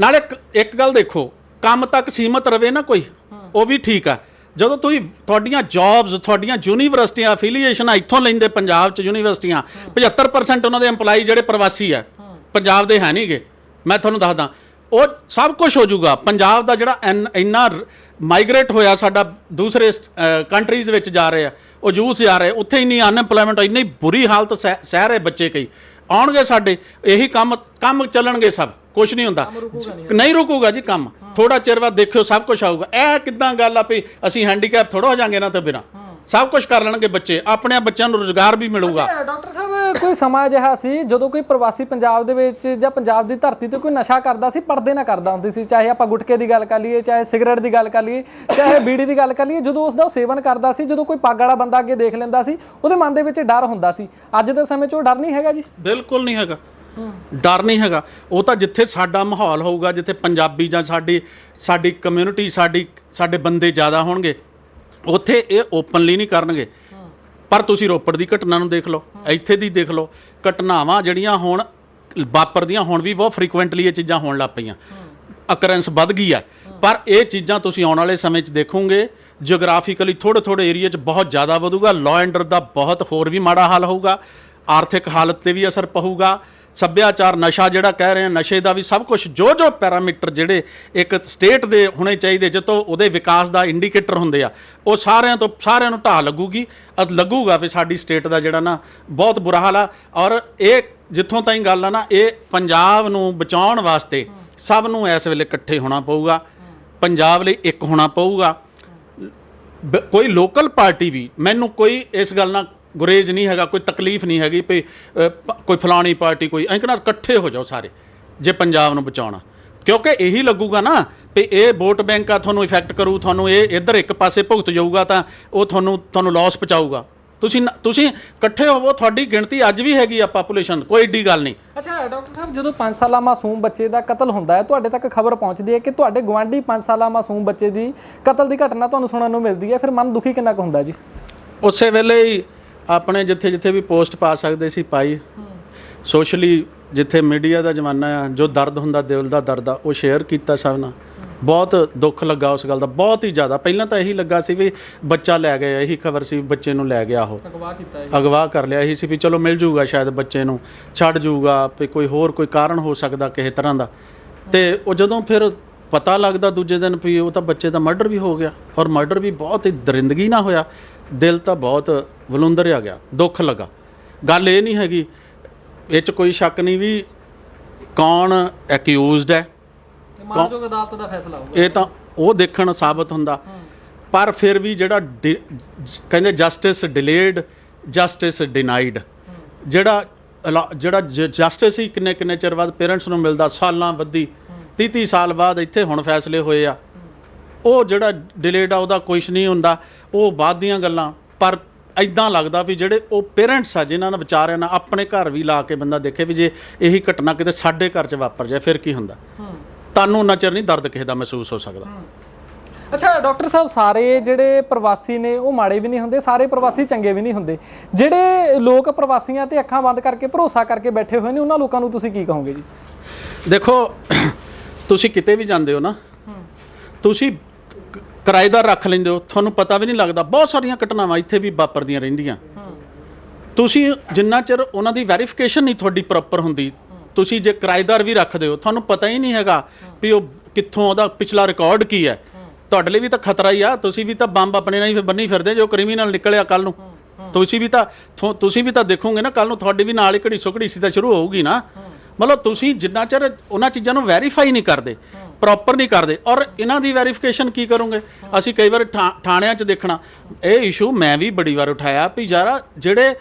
ਨਾਲੇ ਇੱਕ- ਗੱਲ ਦੇਖੋ, ਕੰਮ ਤੱਕ ਸੀਮਤ ਰਵੇ ਨਾ ਕੋਈ, ਉਹ ਵੀ ਠੀਕ ਆ। ਜਦੋਂ ਤੁਸੀਂ ਤੁਹਾਡੀਆਂ ਜੌਬਸ ਤੁਹਾਡੀਆਂ ਯੂਨੀਵਰਸਿਟੀਆਂ ਅਫੀਲੀਏਸ਼ਨ ਇੱਥੋਂ ਲੈਂਦੇ ਪੰਜਾਬ ਚ ਯੂਨੀਵਰਸਿਟੀਆਂ 75% ਉਹਨਾਂ ਦੇ EMPLOYE ਜਿਹੜੇ ਪ੍ਰਵਾਸੀ ਆ, ਪੰਜਾਬ ਦੇ ਹੈ ਨਹੀਂਗੇ। ਮੈਂ ਤੁਹਾਨੂੰ ਦੱਸਦਾ, ਉਹ ਸਭ ਕੁਝ ਹੋ ਜਾਊਗਾ। ਪੰਜਾਬ ਦਾ ਜਿਹੜਾ ਐਨ- ਇੰਨਾ ਮਾਈਗ੍ਰੇਟ ਹੋਇਆ ਸਾਡਾ ਦੂਸਰੇ ਕੰਟਰੀਜ਼ ਵਿੱਚ ਜਾ ਰਹੇ ਆ, ਉਹ ਯੂਥ ਜਾ ਰਹੇ, ਉੱਥੇ ਇੰਨੀ ਅਨਐਮਪਲੋਇਮੈਂਟ ਇੰਨੀ ਬੁਰੀ ਹਾਲਤ ਸਹਿ ਸਹਿ ਰਹੇ ਬੱਚੇ ਕਈ। ਆਉਣਗੇ ਸਾਡੇ ਇਹੀ ਕੰਮ ਕੰਮ ਚੱਲਣਗੇ ਸਭ ਕੁਝ ਨਹੀਂ ਹੁੰਦਾ। ਨਹੀਂ। ਰੁਕੂਗਾ ਜੀ ਕੰਮ। ਥੋੜਾ ਚਿਰ ਬਾਅਦ ਦੇਖਿਓ ਸਭ ਕੁਝ ਆਊਗਾ। ਇਹ ਕਿਦਾਂ ਗੱਲ ਆ ਵੀ ਅਸੀਂ ਹੈਂਡੀਕੈਪ ਥੋੜਾ ਹੋ ਜਾਾਂਗੇ ਨਾ ਤਾਂ ਬਿਨਾ। ਸਭ ਕੁਝ ਕਰ ਲੈਣਗੇ ਬੱਚੇ ਆਪਣੇ ਬੱਚਿਆਂ ਨੂੰ ਰੋਜ਼ਗਾਰ ਵੀ ਮਿਲੂਗਾ। ਡਾਕਟਰ ਸਾਹਿਬ ਕੋਈ ਸਮਾਂ ਅਜਿਹਾ ਸੀ ਜਦੋਂ ਕੋਈ ਪ੍ਰਵਾਸੀ ਪੰਜਾਬ ਦੇ ਵਿੱਚ ਜਾਂ ਪੰਜਾਬ ਦੀ ਧਰਤੀ ਤੇ ਕੋਈ ਨਸ਼ਾ ਕਰਦਾ ਸੀ ਪਰਦੇ ਨਾ ਕਰਦਾ ਹੁੰਦੀ ਸੀ ਚਾਹੇ ਆਪਾਂ ਗੁਟਕੇ ਦੀ ਗੱਲ ਕਰ ਲਈਏ ਚਾਹੇ ਸਿਗਰਟ ਦੀ ਗੱਲ ਕਰ ਲਈਏ ਚਾਹੇ ਬੀੜੀ ਦੀ ਗੱਲ ਕਰ ਲਈਏ ਜਦੋਂ ਉਸ ਦਾ ਸੇਵਨ ਕਰਦਾ ਸੀ ਜਦੋਂ ਕੋਈ ਪੱਗ ਵਾਲਾ ਬੰਦਾ ਅੱਗੇ ਦੇਖ ਲੈਂਦਾ ਸੀ ਉਹਦੇ ਮਨ ਦੇ ਵਿੱਚ ਡਰ ਹੁੰਦਾ ਸੀ। ਅੱਜ ਦੇ ਸਮੇਂ 'ਚ ਉਹ ਡਰ ਨਹੀਂ ਹੈਗਾ ਜੀ? ਬਿਲਕੁਲ ਨਹੀਂ ਹੈਗਾ। ਡਰ ਨਹੀਂ ਹੈਗਾ। ਉਹ ਤਾਂ ਜਿੱਥੇ ਸਾਡਾ ਮਾਹੌਲ ਹੋਊਗਾ ਜਿੱਥੇ ਪੰਜਾਬੀ ਜਾਂ ਸਾਡੀ ਸਾਡੀ ਕਮਿਊਨਿਟੀ ਸਾਡੀ ਸਾਡੇ ਬੰਦੇ ਜ਼ਿਆਦਾ ਹੋਣਗੇ ਉੱਥੇ ਇਹ ਓਪਨਲੀ ਨਹੀਂ ਕਰਨਗੇ। ਪਰ ਤੁਸੀਂ ਰੋਪੜ ਦੀ ਘਟਨਾ ਨੂੰ ਦੇਖ ਲਓ, ਇੱਥੇ ਦੀ ਦੇਖ ਲਓ, ਘਟਨਾਵਾਂ ਜਿਹੜੀਆਂ ਹੁਣ ਵਾਪਰਦੀਆਂ ਹੁਣ ਵੀ ਬਹੁਤ ਫ੍ਰੀਕੁਐਂਟਲੀ ਇਹ ਚੀਜ਼ਾਂ ਹੋਣ ਲੱਗ ਪਈਆਂ। ਅਕਰੈਂਸ ਵੱਧ ਗਈ ਆ। ਪਰ ਇਹ ਚੀਜ਼ਾਂ ਤੁਸੀਂ ਆਉਣ ਵਾਲੇ ਸਮੇਂ 'ਚ ਦੇਖੋਗੇ ਜਿਓਗ੍ਰਾਫਿਕਲੀ ਥੋੜੇ ਥੋੜੇ ਏਰੀਆ 'ਚ ਬਹੁਤ ਜ਼ਿਆਦਾ ਵਧੂਗਾ ਲਾਅ ਐਂਡਰ ਦਾ ਬਹੁਤ ਹੋਰ ਵੀ ਮਾੜਾ ਹਾਲ ਹੋਊਗਾ, ਆਰਥਿਕ ਹਾਲਤ ਤੇ ਵੀ ਅਸਰ ਪਊਗਾ ਸੱਭਿਆਚਾਰ, ਨਸ਼ਾ ਜਿਹੜਾ ਕਹਿ ਰਹੇ ਆ ਨਸ਼ੇ ਦਾ ਵੀ ਸਭ ਕੁਝ ਜੋ ਜੋ ਪੈਰਾਮੀਟਰ ਜਿਹੜੇ ਇੱਕ ਸਟੇਟ ਦੇ ਹੋਣੇ ਚਾਹੀਦੇ ਜਦੋਂ ਉਹਦੇ ਵਿਕਾਸ ਦਾ ਇੰਡੀਕੇਟਰ ਹੁੰਦੇ ਆ, ਉਹ ਸਾਰਿਆਂ ਤੋਂ, ਸਾਰਿਆਂ ਨੂੰ ਢਾਹ ਲੱਗੂਗੀ ਅਦ ਲੱਗੂਗਾ ਵੀ ਸਾਡੀ ਸਟੇਟ ਦਾ ਜਿਹੜਾ ਨਾ ਬਹੁਤ ਬੁਰਾ ਹਾਲ ਆ। ਔਰ ਇਹ ਜਿੱਥੋਂ ਤਾਈਂ ਗੱਲ ਆ ਨਾ, ਇਹ ਪੰਜਾਬ ਨੂੰ ਬਚਾਉਣ ਵਾਸਤੇ ਸਭ ਨੂੰ ਇਸ ਵੇਲੇ ਇਕੱਠੇ ਹੋਣਾ ਪਊਗਾ, ਪੰਜਾਬ ਲਈ ਇੱਕ ਹੋਣਾ ਪਊਗਾ। ਬ- ਕੋਈ ਲੋਕਲ ਪਾਰਟੀ ਵੀ, ਮੈਨੂੰ ਕੋਈ ਇਸ ਗੱਲ ਨਾਲ ਗੁਰੇਜ਼ ਨਹੀਂ ਹੈਗਾ ਕੋਈ ਤਕਲੀਫ ਨਹੀਂ ਹੈਗੀ ਵੀ ਕੋਈ ਫਲਾਣੀ ਪਾਰਟੀ ਕੋਈ ਐਂ ਕਹਿੰਦਾ ਇਕੱਠੇ ਹੋ ਜਾਓ ਸਾਰੇ ਜੇ ਪੰਜਾਬ ਨੂੰ ਬਚਾਉਣਾ। ਕਿਉਂਕਿ ਇਹੀ ਲੱਗੂਗਾ ਨਾ ਵੀ ਇਹ ਵੋਟ ਬੈਂਕ ਆ ਤੁਹਾਨੂੰ ਇਫੈਕਟ ਕਰੂ ਤੁਹਾਨੂੰ ਇਹ ਇੱਧਰ ਇੱਕ ਪਾਸੇ ਭੁਗਤ ਜਾਊਗਾ ਤਾਂ ਉਹ ਤੁਹਾਨੂੰ ਤੁਹਾਨੂੰ ਲਾਸ ਪਹੁੰਚਾਊਗਾ। ਤੁਸੀਂ ਨ- ਤੁਸੀਂ ਇਕੱਠੇ ਹੋਵੋ ਤੁਹਾਡੀ ਗਿਣਤੀ ਅੱਜ ਵੀ ਹੈਗੀ ਆ ਪਾਪੂਲੇਸ਼ਨ ਕੋਈ ਏਡੀ ਗੱਲ ਨਹੀਂ। ਅੱਛਾ ਡਾਕਟਰ ਸਾਹਿਬ ਜਦੋਂ 5 ਸਾਲਾ ਮਾਸੂਮ ਬੱਚੇ ਦਾ ਕਤਲ ਹੁੰਦਾ ਹੈ ਤੁਹਾਡੇ ਤੱਕ ਖਬਰ ਪਹੁੰਚਦੀ ਹੈ ਕਿ ਤੁਹਾਡੇ ਗਵਾਂਢੀ 5 ਸਾਲਾ ਮਾਸੂਮ ਬੱਚੇ ਦੀ ਕਤਲ ਦੀ ਘਟਨਾ ਤੁਹਾਨੂੰ ਸੁਣਨ ਨੂੰ ਮਿਲਦੀ ਹੈ ਫਿਰ ਮਨ ਦੁਖੀ ਕਿੰਨਾ ਕੁ ਹੁੰਦਾ ਜੀ? ਉਸੇ ਵੇਲੇ ਹੀ ਆਪਣੇ ਜਿੱਥੇ ਜਿੱਥੇ ਵੀ ਪੋਸਟ ਪਾ ਸਕਦੇ ਸੀ ਪਾਈ। ਸੋਸ਼ਲੀ ਜਿੱਥੇ ਮੀਡੀਆ ਦਾ ਜ਼ਮਾਨਾ ਆ ਜੋ ਦਰਦ ਹੁੰਦਾ ਦਿਲ ਦਾ ਦਰਦ ਆ ਉਹ ਸ਼ੇਅਰ ਕੀਤਾ ਸਭ ਨਾਲ। ਬਹੁਤ ਦੁੱਖ ਲੱਗਾ ਉਸ ਗੱਲ ਦਾ ਬਹੁਤ ਹੀ ਜ਼ਿਆਦਾ। ਪਹਿਲਾਂ ਤਾਂ ਇਹੀ ਲੱਗਾ ਸੀ ਵੀ ਬੱਚਾ ਲੈ ਗਏ ਇਹੀ ਖਬਰ ਸੀ ਬੱਚੇ ਨੂੰ ਲੈ ਗਿਆ ਉਹ। ਅਗਵਾ ਕੀਤਾ ਹੈ ਅਗਵਾ ਕਰ ਲਿਆ ਇਹੀ ਸੀ ਵੀ ਚਲੋ ਮਿਲ ਜੂਗਾ ਸ਼ਾਇਦ ਬੱਚੇ ਨੂੰ ਛੱਡ ਜੂਗਾ ਵੀ ਕੋਈ ਹੋਰ ਕੋਈ ਕਾਰਨ ਹੋ ਸਕਦਾ ਕਿਸੇ ਤਰ੍ਹਾਂ ਦਾ। ਤੇ ਉਹ ਜਦੋਂ ਫਿਰ ਪਤਾ ਲੱਗਦਾ ਦੂਜੇ ਦਿਨ ਵੀ ਉਹ ਤਾਂ ਬੱਚੇ ਦਾ ਮਰਡਰ ਵੀ ਹੋ ਗਿਆ ਔਰ ਮਰਡਰ ਵੀ ਬਹੁਤ ਹੀ ਦਰਿੰਦਗੀ ਨਾਲ ਹੋਇਆ। ਦਿਲ ਤਾਂ ਬਹੁਤ ਵਲੁੰਦਰਿਆ ਗਿਆ ਦੁੱਖ ਲੱਗਾ। ਗੱਲ ਇਹ ਨਹੀਂ ਹੈਗੀ ਇਹ 'ਚ ਕੋਈ ਸ਼ੱਕ ਨਹੀਂ ਵੀ ਕੌਣ ਐਕਿਊਜ਼ਡ ਹੈ। ਮਾਨਯੋਗ ਅਦਾਲਤ ਦਾ ਫੈਸਲਾ ਹੋਊਗਾ। ਇਹ ਤਾਂ ਉਹ ਦੇਖਣ ਸਾਬਤ ਹੁੰਦਾ। ਪਰ ਫਿਰ ਵੀ ਜਿਹੜਾ ਕਹਿੰਦੇ ਜਸਟਿਸ ਡਿਲੇਡ ਜਸਟਿਸ ਡਿਨਾਈਡ ਜਿਹੜਾ ਜਿਹੜਾ ਜਸਟਿਸ ਹੀ ਕਿੰਨੇ ਕਿੰਨੇ ਚਿਰ ਬਾਅਦ ਪੇਰੈਂਟਸ ਨੂੰ ਮਿਲਦਾ ਸਾਲਾਂ ਵੱਧੀ 30 30 ਸਾਲ ਬਾਅਦ ਇੱਥੇ ਹੁਣ ਫੈਸਲੇ ਹੋਏ ਆ। ਉਹ ਜਿਹੜਾ ਡਿਲੇਡ ਆ ਉਹਦਾ ਕੁਝ ਨਹੀਂ ਹੁੰਦਾ। ਉਹ ਬਾਅਦ ਦੀਆਂ ਗੱਲਾਂ ਪਰ ਐਦਾਂ ਲੱਗਦਾ ਵੀ ਜਿਹੜੇ ਉਹ ਪੇਰੈਂਟਸ ਆ ਜਿਨ੍ਹਾਂ ਨੇ ਵਿਚਾਰਿਆਂ ਨਾਲ ਆਪਣੇ ਘਰ ਵੀ ਲਾ ਕੇ ਬੰਦਾ ਦੇਖੇ ਵੀ ਜੇ ਇਹੀ ਘਟਨਾ ਕਿਤੇ ਸਾਡੇ ਘਰ 'ਚ ਵਾਪਰ ਜਾਏ ਫਿਰ ਕੀ ਹੁੰਦਾ? ਤੁਹਾਨੂੰ ਉਹਨਾਂ ਚਿਰ ਨਹੀਂ ਦਰਦ ਕਿਸੇ ਦਾ ਮਹਿਸੂਸ ਹੋ ਸਕਦਾ। ਅੱਛਾ ਡਾਕਟਰ ਸਾਹਿਬ ਸਾਰੇ ਜਿਹੜੇ ਪ੍ਰਵਾਸੀ ਨੇ ਉਹ ਮਾੜੇ ਵੀ ਨਹੀਂ ਹੁੰਦੇ ਸਾਰੇ ਪ੍ਰਵਾਸੀ ਚੰਗੇ ਵੀ ਨਹੀਂ ਹੁੰਦੇ। ਜਿਹੜੇ ਲੋਕ ਪ੍ਰਵਾਸੀਆਂ ਤੇ ਅੱਖਾਂ ਬੰਦ ਕਰਕੇ ਭਰੋਸਾ ਕਰਕੇ ਬੈਠੇ ਹੋਏ ਨੇ ਉਹਨਾਂ ਲੋਕਾਂ ਨੂੰ ਤੁਸੀਂ ਕੀ ਕਹੋਗੇ ਜੀ? ਦੇਖੋ ਤੁਸੀਂ ਕਿਤੇ ਵੀ ਜਾਂਦੇ ਹੋ ਨਾ ਤੁਸੀਂ ਕਿਰਾਏਦਾਰ ਰੱਖ ਲੈਂਦੇ ਹੋ, ਤੁਹਾਨੂੰ ਪਤਾ ਵੀ ਨਹੀਂ ਲੱਗਦਾ, ਬਹੁਤ ਸਾਰੀਆਂ ਘਟਨਾਵਾਂ ਇੱਥੇ ਵੀ ਵਾਪਰਦੀਆਂ ਰਹਿੰਦੀਆਂ। ਤੁਸੀਂ ਜਿੰਨਾ ਚਿਰ ਉਹਨਾਂ ਦੀ ਵੈਰੀਫਿਕੇਸ਼ਨ ਨਹੀਂ ਤੁਹਾਡੀ ਪ੍ਰੋਪਰ ਹੁੰਦੀ, ਤੁਸੀਂ ਜੇ ਕਿਰਾਏਦਾਰ ਵੀ ਰੱਖਦੇ ਹੋ, ਤੁਹਾਨੂੰ ਪਤਾ ਹੀ ਨਹੀਂ ਹੈਗਾ ਵੀ ਉਹ ਕਿੱਥੋਂ ਉਹਦਾ ਪਿਛਲਾ ਰਿਕਾਰਡ ਕੀ ਹੈ। ਤੁਹਾਡੇ ਲਈ ਵੀ ਤਾਂ ਖਤਰਾ ਹੀ ਆ, ਤੁਸੀਂ ਵੀ ਤਾਂ ਬੰਬ ਆਪਣੇ ਨਾਲ ਹੀ ਬੰਨੀ ਫਿਰਦੇ, ਜੋ ਕ੍ਰਿਮੀਨਲ ਨਿਕਲਿਆ ਕੱਲ ਨੂੰ। ਤੁਸੀਂ ਵੀ ਤਾਂ ਤੁਸੀਂ ਵੀ ਤਾਂ ਦੇਖੋਗੇ ਨਾ ਕੱਲ ਨੂੰ ਤੁਹਾਡੀ ਵੀ ਨਾਲ ਹੀ ਘੜੀ ਸੁਕੜੀ ਸੀ ਤਾਂ ਸ਼ੁਰੂ ਹੋਊਗੀ ਨਾ। ਮਤਲਬ ਤੁਸੀਂ ਜਿੰਨਾ ਚਿਰ ਉਹਨਾਂ ਚੀਜ਼ਾਂ ਨੂੰ ਵੈਰੀਫਾਈ ਨਹੀਂ ਕਰਦੇ ਪ੍ਰੋਪਰ ਨਹੀਂ ਕਰਦੇ ਔਰ ਇਹਨਾਂ ਦੀ ਵੈਰੀਫਿਕੇਸ਼ਨ ਕੀ ਕਰੋਗੇ? ਅਸੀਂ ਕਈ ਵਾਰ ਥਾਣਿਆਂ 'ਚ ਦੇਖਣਾ ਇਹ ਇਸ਼ੂ ਮੈਂ ਵੀ ਬੜੀ ਵਾਰ ਉਠਾਇਆ ਵੀ ਯਾਰਾ ਜਿਹੜੇ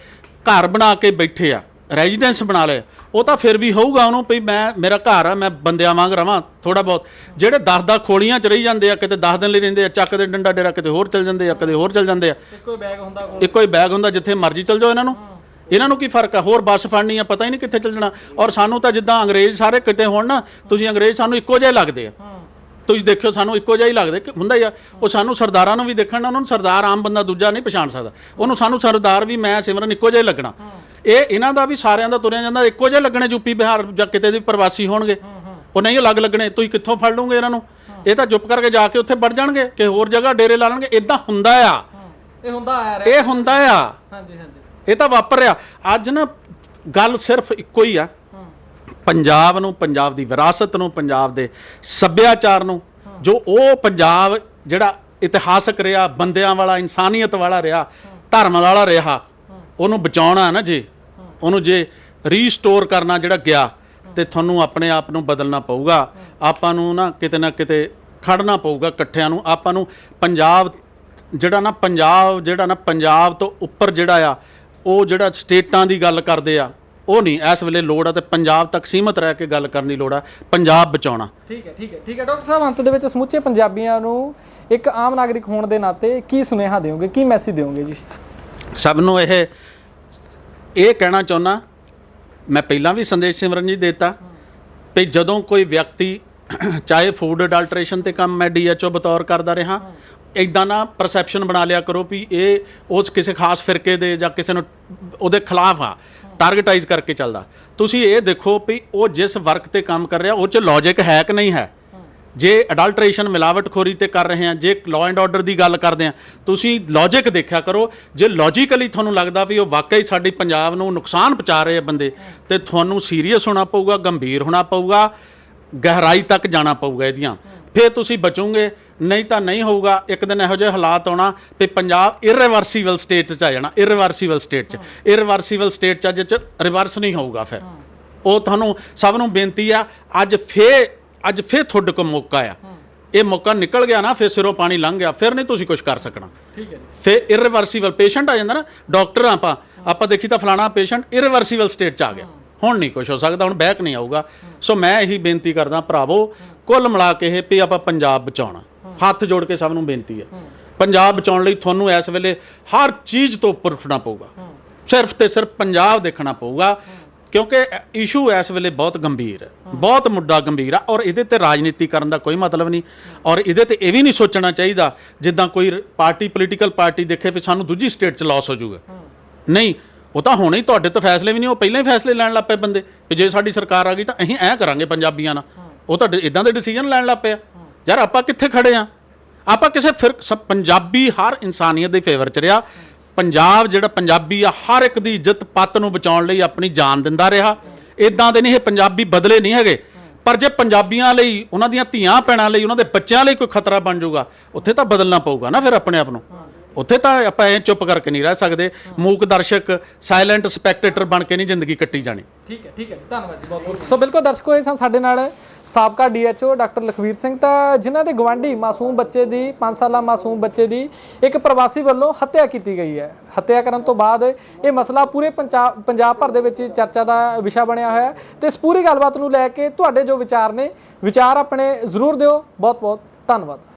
ਘਰ ਬਣਾ ਕੇ ਬੈਠੇ ਆ ਰੈਜ਼ੀਡੈਂਸ ਬਣਾ ਲਏ ਉਹ ਤਾਂ ਫਿਰ ਵੀ ਹੋਊਗਾ ਉਹਨੂੰ ਵੀ ਮੈਂ ਮੇਰਾ ਘਰ ਆ ਮੈਂ ਬੰਦਿਆਂ ਵਾਂਗ ਰਵਾਂ ਥੋੜਾ ਬਹੁਤ। ਜਿਹੜੇ 10-10 ਖੋਲੀਆਂ 'ਚ ਰਹੀ ਜਾਂਦੇ ਆ ਕਿਤੇ 10 ਦਿਨ ਲਈ ਰਹਿੰਦੇ ਆ ਚੱਕ ਦੇ ਡੰਡਾ ਡੇਰਾ ਕਿਤੇ ਹੋਰ ਚਲ ਜਾਂਦੇ ਆ ਕਦੇ ਹੋਰ ਚਲ ਜਾਂਦੇ ਆ। ਇੱਕੋ ਬੈਗ ਹੁੰਦਾ ਇੱਕੋ ਹੀ ਬੈਗ ਹੁੰਦਾ ਜਿੱਥੇ ਮਰਜ਼ੀ ਚਲ ਜਾਓ ਇਹਨਾਂ ਨੂੰ। ਇਹਨਾਂ ਨੂੰ ਕੀ ਫ਼ਰਕ ਆ? ਹੋਰ ਬੱਸ ਫੜਨੀ ਆ ਪਤਾ ਹੀ ਨਹੀਂ ਕਿੱਥੇ ਚਲ ਜਾਣਾ। ਔਰ ਸਾਨੂੰ ਤਾਂ ਜਿੱਦਾਂ ਅੰਗਰੇਜ਼ ਸਾਰੇ ਕਿਤੇ ਹੋਣ ਨਾ ਤੁਸੀਂ ਅੰਗਰੇਜ਼ ਸਾਨੂੰ ਇੱਕੋ ਜਿਹੇ ਲੱਗਦੇ ਆ। ਤੁਸੀਂ ਦੇਖਿਓ ਸਾਨੂੰ ਇੱਕੋ ਜਿਹਾ ਹੀ ਲੱਗਦੇ। ਕਿ ਹੁੰਦਾ ਹੀ ਆ ਉਹ ਸਾਨੂੰ ਸਰਦਾਰਾਂ ਨੂੰ ਵੀ ਦੇਖਣ ਨਾ ਉਹਨਾਂ ਨੂੰ ਸਰਦਾਰ ਆਮ ਬੰਦਾ ਦੂਜਾ ਨਹੀਂ ਪਛਾਣ ਸਕਦਾ। ਉਹਨੂੰ ਸਾਨੂੰ ਸਰਦਾਰ ਵੀ ਮੈਂ ਸਿਮਰਨ ਇੱਕੋ ਜਿਹਾ ਹੀ ਲੱਗਣਾ। ਇਹ ਇਹਨਾਂ ਦਾ ਵੀ ਸਾਰਿਆਂ ਦਾ ਤੁਰਿਆ ਜਾਂਦਾ ਇੱਕੋ ਜਿਹਾ ਲੱਗਣੇ ਯੂਪੀ ਬਿਹਾਰ ਜਾਂ ਕਿਤੇ ਦੇ ਪ੍ਰਵਾਸੀ ਹੋਣਗੇ। ਉਹ ਨਹੀਂ ਅਲੱਗ ਲੱਗਣੇ ਤੁਸੀਂ ਕਿੱਥੋਂ ਫੜ ਲਓਗੇ ਇਹਨਾਂ ਨੂੰ? ਇਹ ਤਾਂ ਚੁੱਪ ਕਰਕੇ ਜਾ ਕੇ ਉੱਥੇ ਵੜ ਜਾਣਗੇ ਕਿ ਹੋਰ ਜਗ੍ਹਾ ਡੇਰੇ ਲਾ ਲੈਣਗੇ ਇਦਾਂ ਹੁੰਦਾ ਆ। ਇਹ ਹੁੰਦਾ ਆ ਰਿਹਾ। ਇਹ ਹੁੰਦਾ ਆ। ਹਾਂਜੀ ਹਾਂਜੀ। ਇਹ ਤਾਂ ਵਾਪਰ ਰਿਹਾ। ਅੱਜ ਨਾ ਗੱਲ ਸਿਰਫ ਇੱਕੋ ਹੀ ਆ। ਪੰਜਾਬ ਨੂੰ, ਪੰਜਾਬ ਦੀ ਵਿਰਾਸਤ ਨੂੰ, ਪੰਜਾਬ ਦੇ ਸੱਭਿਆਚਾਰ ਨੂੰ, ਜੋ ਉਹ ਪੰਜਾਬ ਜਿਹੜਾ ਇਤਿਹਾਸਕ ਰਿਹਾ, ਬੰਦਿਆਂ ਵਾਲਾ, ਇਨਸਾਨੀਅਤ ਵਾਲਾ ਰਿਹਾ, ਧਰਮ ਵਾਲਾ ਰਿਹਾ, ਉਹਨੂੰ ਬਚਾਉਣਾ ਨਾ ਜੇ, ਉਹਨੂੰ ਜੇ ਰੀਸਟੋਰ ਕਰਨਾ ਜਿਹੜਾ ਗਿਆ, ਤੇ ਤੁਹਾਨੂੰ ਆਪਣੇ ਆਪ ਨੂੰ ਬਦਲਣਾ ਪਊਗਾ। ਆਪਾਂ ਨੂੰ ਨਾ ਕਿਤੇ ਨਾ ਕਿਤੇ ਖੜਨਾ ਪਊਗਾ ਇਕੱਠਿਆਂ ਨੂੰ। ਆਪਾਂ ਨੂੰ ਪੰਜਾਬ ਜਿਹੜਾ ਨਾ ਪੰਜਾਬ, ਜਿਹੜਾ ਨਾ ਪੰਜਾਬ ਤੋਂ ਉੱਪਰ ਜਿਹੜਾ ਆ ਉਹ ਜਿਹੜਾ ਸਟੇਟਾਂ ਦੀ ਗੱਲ ਕਰਦੇ ਆ ਉਹ ਨਹੀਂ। ਇਸ ਵੇਲੇ ਲੋੜ ਆ ਤੇ ਪੰਜਾਬ ਤੱਕ ਸੀਮਤ ਰਹਿ ਕੇ ਗੱਲ ਕਰਨ ਦੀ ਲੋੜ ਆ। ਪੰਜਾਬ ਬਚਾਉਣਾ। ਠੀਕ ਹੈ ਠੀਕ ਹੈ ਠੀਕ ਹੈ। ਡਾਕਟਰ ਸਾਹਿਬ ਅੰਤ ਦੇ ਵਿੱਚ ਸਮੁੱਚੇ ਪੰਜਾਬੀਆਂ ਨੂੰ ਇੱਕ ਆਮ ਨਾਗਰਿਕ ਹੋਣ ਦੇ ਨਾਤੇ ਕੀ ਸੁਨੇਹਾ ਦਿਓਗੇ? ਕੀ ਮੈਸੇਜ ਦਿਓਗੇ ਜੀ? ਸਭ ਨੂੰ ਇਹ ਇਹ ਕਹਿਣਾ ਚਾਹੁੰਦਾ ਮੈਂ ਪਹਿਲਾਂ ਵੀ ਸੰਦੇਸ਼ ਸਿਮਰਨ ਜੀ ਦੇਤਾ ਵੀ ਜਦੋਂ ਕੋਈ ਵਿਅਕਤੀ ਚਾਹੇ ਫੂਡ ਅਡਲਟ੍ਰੇਸ਼ਨ ਤੇ ਕੰਮ ਮੈਂ ਡੀਐਚਓ ਬਤੌਰ ਕਰਦਾ ਰਿਹਾ ਇਦਾਂ ਨਾ ਪਰਸੈਪਸ਼ਨ ਬਣਾ ਲਿਆ ਕਰੋ ਵੀ ਇਹ ਉਸ ਕਿਸੇ ਖਾਸ ਫਿਰਕੇ ਦੇ ਜਾਂ ਕਿਸੇ ਨੂੰ ਉਹਦੇ ਖਿਲਾਫ ਆ ਟਾਰਗੇਟਾਈਜ਼ ਕਰਕੇ ਚੱਲਦਾ। ਤੁਸੀਂ ਇਹ ਦੇਖੋ ਵੀ ਉਹ ਜਿਸ ਵਰਕ ਤੇ ਕੰਮ ਕਰ ਰਿਹਾ, ਉਹ ਚ ਲੌਜੀਕ ਹੈ ਕਿ ਨਹੀਂ ਹੈ? ਜੇ ਅਡਲਟ੍ਰੇਸ਼ਨ ਮਿਲਾਵਟਖੋਰੀ ਤੇ ਕਰ ਰਹੇ ਆ, ਜੇ ਲਾਅ ਐਂਡ ਆਰਡਰ ਦੀ ਗੱਲ ਕਰਦੇ ਆ, ਤੁਸੀਂ ਲੌਜੀਕ ਦੇਖਿਆ ਕਰੋ, ਜੇ ਲੌਜੀਕਲੀ ਤੁਹਾਨੂੰ ਲੱਗਦਾ ਵੀ ਉਹ ਵਾਕਈ ਸਾਡੀ ਪੰਜਾਬ ਨੂੰ ਨੁਕਸਾਨ ਪਹੁੰਚਾ ਰਹੇ ਆ ਬੰਦੇ, ਤੇ ਤੁਹਾਨੂੰ ਸੀਰੀਅਸ ਹੋਣਾ ਪਊਗਾ, ਗੰਭੀਰ ਹੋਣਾ ਪਊਗਾ ਗਹਿਰਾਈ ਤੱਕ ਜਾਣਾ ਪਊਗਾ ਇਹਦੀਆਂ। ਫਿਰ ਤੁਸੀਂ ਬਚੋਗੇ ਨਹੀਂ ਤਾਂ ਨਹੀਂ ਹੋਊਗਾ। ਇੱਕ ਦਿਨ ਇਹੋ ਜਿਹੇ ਹਾਲਾਤ ਆਉਣਾ ਤੇ ਪੰਜਾਬ ਇਰਰਿਵਰਸੀਬਲ ਸਟੇਟ 'ਚ ਆ ਜਾਣਾ ਇਰਰਿਵਰਸੀਬਲ ਸਟੇਟ 'ਚ। ਇਰਰਿਵਰਸੀਬਲ ਸਟੇਟ 'ਚ ਜਿਹ 'ਚ ਰਿਵਰਸ ਨਹੀਂ ਹੋਊਗਾ ਫਿਰ। ਉਹ ਤੁਹਾਨੂੰ ਸਭ ਨੂੰ ਬੇਨਤੀ ਆ ਅੱਜ ਫੇਰ ਅੱਜ ਫੇਰ ਤੁਹਾਡੇ ਕੋਲ ਮੌਕਾ ਆ। ਇਹ ਮੌਕਾ ਨਿਕਲ ਗਿਆ ਨਾ ਫਿਰ ਸਿਰੋਂ ਪਾਣੀ ਲੰਘ ਗਿਆ ਫਿਰ ਨਹੀਂ ਤੁਸੀਂ ਕੁਝ ਕਰ ਸਕਣਾ। ਠੀਕ ਹੈ ਜੀ। ਫਿਰ ਇਰਰਿਵਰਸੀਬਲ ਪੇਸ਼ੈਂਟ ਆ ਜਾਂਦਾ ਨਾ ਡਾਕਟਰ ਆਪਾਂ ਆਪਾਂ ਦੇਖੀ ਤਾਂ ਫਲਾਣਾ ਪੇਸ਼ੈਂਟ ਇਰਰਿਵਰਸੀਬਲ ਸਟੇਟ ਚ ਆ ਗਿਆ। ਹੁਣ ਨਹੀਂ ਕੁਝ ਹੋ ਸਕਦਾ, ਹੁਣ ਬੈਕ ਨਹੀਂ ਆਊਗਾ। ਸੋ ਮੈਂ ਇਹੀ ਬੇਨਤੀ ਕਰਦਾ, ਭਰਾਵੋ, ਕੁੱਲ ਮਿਲਾ ਕੇ ਇਹ ਵੀ ਆਪਾਂ ਪੰਜਾਬ ਬਚਾਉਣਾ। ਹੱਥ ਜੋੜ ਕੇ ਸਭ ਨੂੰ ਬੇਨਤੀ ਹੈ। ਪੰਜਾਬ ਬਚਾਉਣ ਲਈ ਤੁਹਾਨੂੰ ਇਸ ਵੇਲੇ ਹਰ ਚੀਜ਼ ਤੋਂ ਉੱਪਰ ਉੱਠਣਾ ਪਊਗਾ। ਸਿਰਫ ਤੇ ਸਿਰਫ ਪੰਜਾਬ ਦੇਖਣਾ ਪਊਗਾ, ਕਿਉਂਕਿ ਇਸ਼ੂ ਇਸ ਵੇਲੇ ਬਹੁਤ ਗੰਭੀਰ ਹੈ। ਬਹੁਤ ਮੁੱਦਾ ਗੰਭੀਰ ਆ ਔਰ ਇਹਦੇ ਤੇ ਰਾਜਨੀਤੀ ਕਰਨ ਦਾ ਕੋਈ ਮਤਲਬ ਨਹੀਂ। ਔਰ ਇਹਦੇ ਤੇ ਇਹ ਵੀ ਨਹੀਂ ਸੋਚਣਾ ਚਾਹੀਦਾ, ਜਿੱਦਾਂ ਕੋਈ ਪਾਰਟੀ ਪੋਲੀਟੀਕਲ ਪਾਰਟੀ ਦੇਖੇ ਵੀ ਸਾਨੂੰ ਦੂਜੀ ਸਟੇਟ 'ਚ ਲਾਸ ਹੋ ਜਾਊਗਾ। ਨਹੀਂ ਉਹ ਤਾਂ ਹੁਣੇ ਹੀ ਤੁਹਾਡੇ ਤੋਂ ਫੈਸਲੇ ਵੀ ਨਹੀਂ ਉਹ ਪਹਿਲਾਂ ਹੀ ਫੈਸਲੇ ਲੈਣ ਲੱਗ ਪਏ ਬੰਦੇ। ਵੀ ਜੇ ਸਾਡੀ ਸਰਕਾਰ ਆ ਗਈ ਤਾਂ ਅਸੀਂ ਐਂ ਕਰਾਂਗੇ ਪੰਜਾਬੀਆਂ ਨਾਲ। ਉਹ ਤਾਂ ਇਦਾਂ ਦੇ ਡਿਸੀਜਨ ਲੈਣ ਲੱਗ ਪਿਆ ਯਾਰ ਆਪਾਂ ਕਿੱਥੇ ਖੜੇ ਆ? ਆਪਾਂ ਕਿਸੇ ਫਿਰ ਪੰਜਾਬੀ ਹਰ ਇਨਸਾਨੀਅਤ ਦੇ ਫੇਵਰ ਚ ਰਿਹਾ। ਪੰਜਾਬ ਜਿਹੜਾ ਪੰਜਾਬੀ ਆ ਹਰ ਇੱਕ ਦੀ ਇੱਜ਼ਤ ਪੱਤ ਨੂੰ ਬਚਾਉਣ ਲਈ ਆਪਣੀ ਜਾਨ ਦਿੰਦਾ ਰਿਹਾ। ਇਦਾਂ ਦੇ ਨਹੀਂ ਇਹ ਪੰਜਾਬੀ ਬਦਲੇ ਨਹੀਂ ਹੈਗੇ। ਪਰ ਜੇ ਪੰਜਾਬੀਆਂ ਲਈ ਉਹਨਾਂ ਦੀਆਂ ਧੀਆਂ ਭੈਣਾਂ ਲਈ ਉਹਨਾਂ ਦੇ ਬੱਚਿਆਂ ਲਈ ਕੋਈ ਖਤਰਾ ਬਣ ਜਾਊਗਾ ਉੱਥੇ ਤਾਂ ਬਦਲਣਾ ਪਊਗਾ ਨਾ ਫਿਰ ਆਪਣੇ ਆਪ ਨੂੰ। ਉੱਥੇ ਤਾਂ ਆਪਾਂ ਐ ਚੁੱਪ ਕਰਕੇ ਨਹੀਂ ਰਹਿ ਸਕਦੇ। ਮੂਕ ਦਰਸ਼ਕ ਸਾਇਲੈਂਟ ਸਪੈਕਟੇਟਰ ਬਣ ਕੇ ਨਹੀਂ ਜ਼ਿੰਦਗੀ ਕੱਟੀ ਜਾਣੀ। ਠੀਕ ਹੈ ਠੀਕ ਹੈ ਧੰਨਵਾਦ ਜੀ, ਬਹੁਤ ਬਹੁਤ ਸੋ ਬਿਲਕੁਲ ਦਰਸ਼ਕੋ, ਇਹ ਸਨ ਸਾਡੇ ਨਾਲ ਸਾਬਕਾ ਡੀਐਚਓ ਡਾਕਟਰ ਲਖਵੀਰ ਸਿੰਘ। ਤਾਂ ਜਿਨ੍ਹਾਂ ਦੇ ਗਵਾਂਢੀ ਮਾਸੂਮ ਬੱਚੇ ਦੀ 5 ਸਾਲਾ ਮਾਸੂਮ ਬੱਚੇ ਦੀ ਇੱਕ ਪ੍ਰਵਾਸੀ ਵੱਲੋਂ ਹੱਤਿਆ ਕੀਤੀ ਗਈ ਹੈ। ਹੱਤਿਆ ਕਰਨ ਤੋਂ ਬਾਅਦ ਇਹ ਮਸਲਾ ਪੂਰੇ ਪੰਜਾਬ ਪੰਜਾਬ ਭਰ ਦੇ ਵਿੱਚ ਚਰਚਾ ਦਾ ਵਿਸ਼ਾ ਬਣਿਆ ਹੋਇਆ ਹੈ। ਤੇ ਇਸ ਪੂਰੀ ਗੱਲਬਾਤ ਨੂੰ ਲੈ ਕੇ ਤੁਹਾਡੇ ਜੋ ਵਿਚਾਰ ਨੇ, ਵਿਚਾਰ ਆਪਣੇ ਜ਼ਰੂਰ ਦਿਓ। ਬਹੁਤ ਬਹੁਤ ਧੰਨਵਾਦ।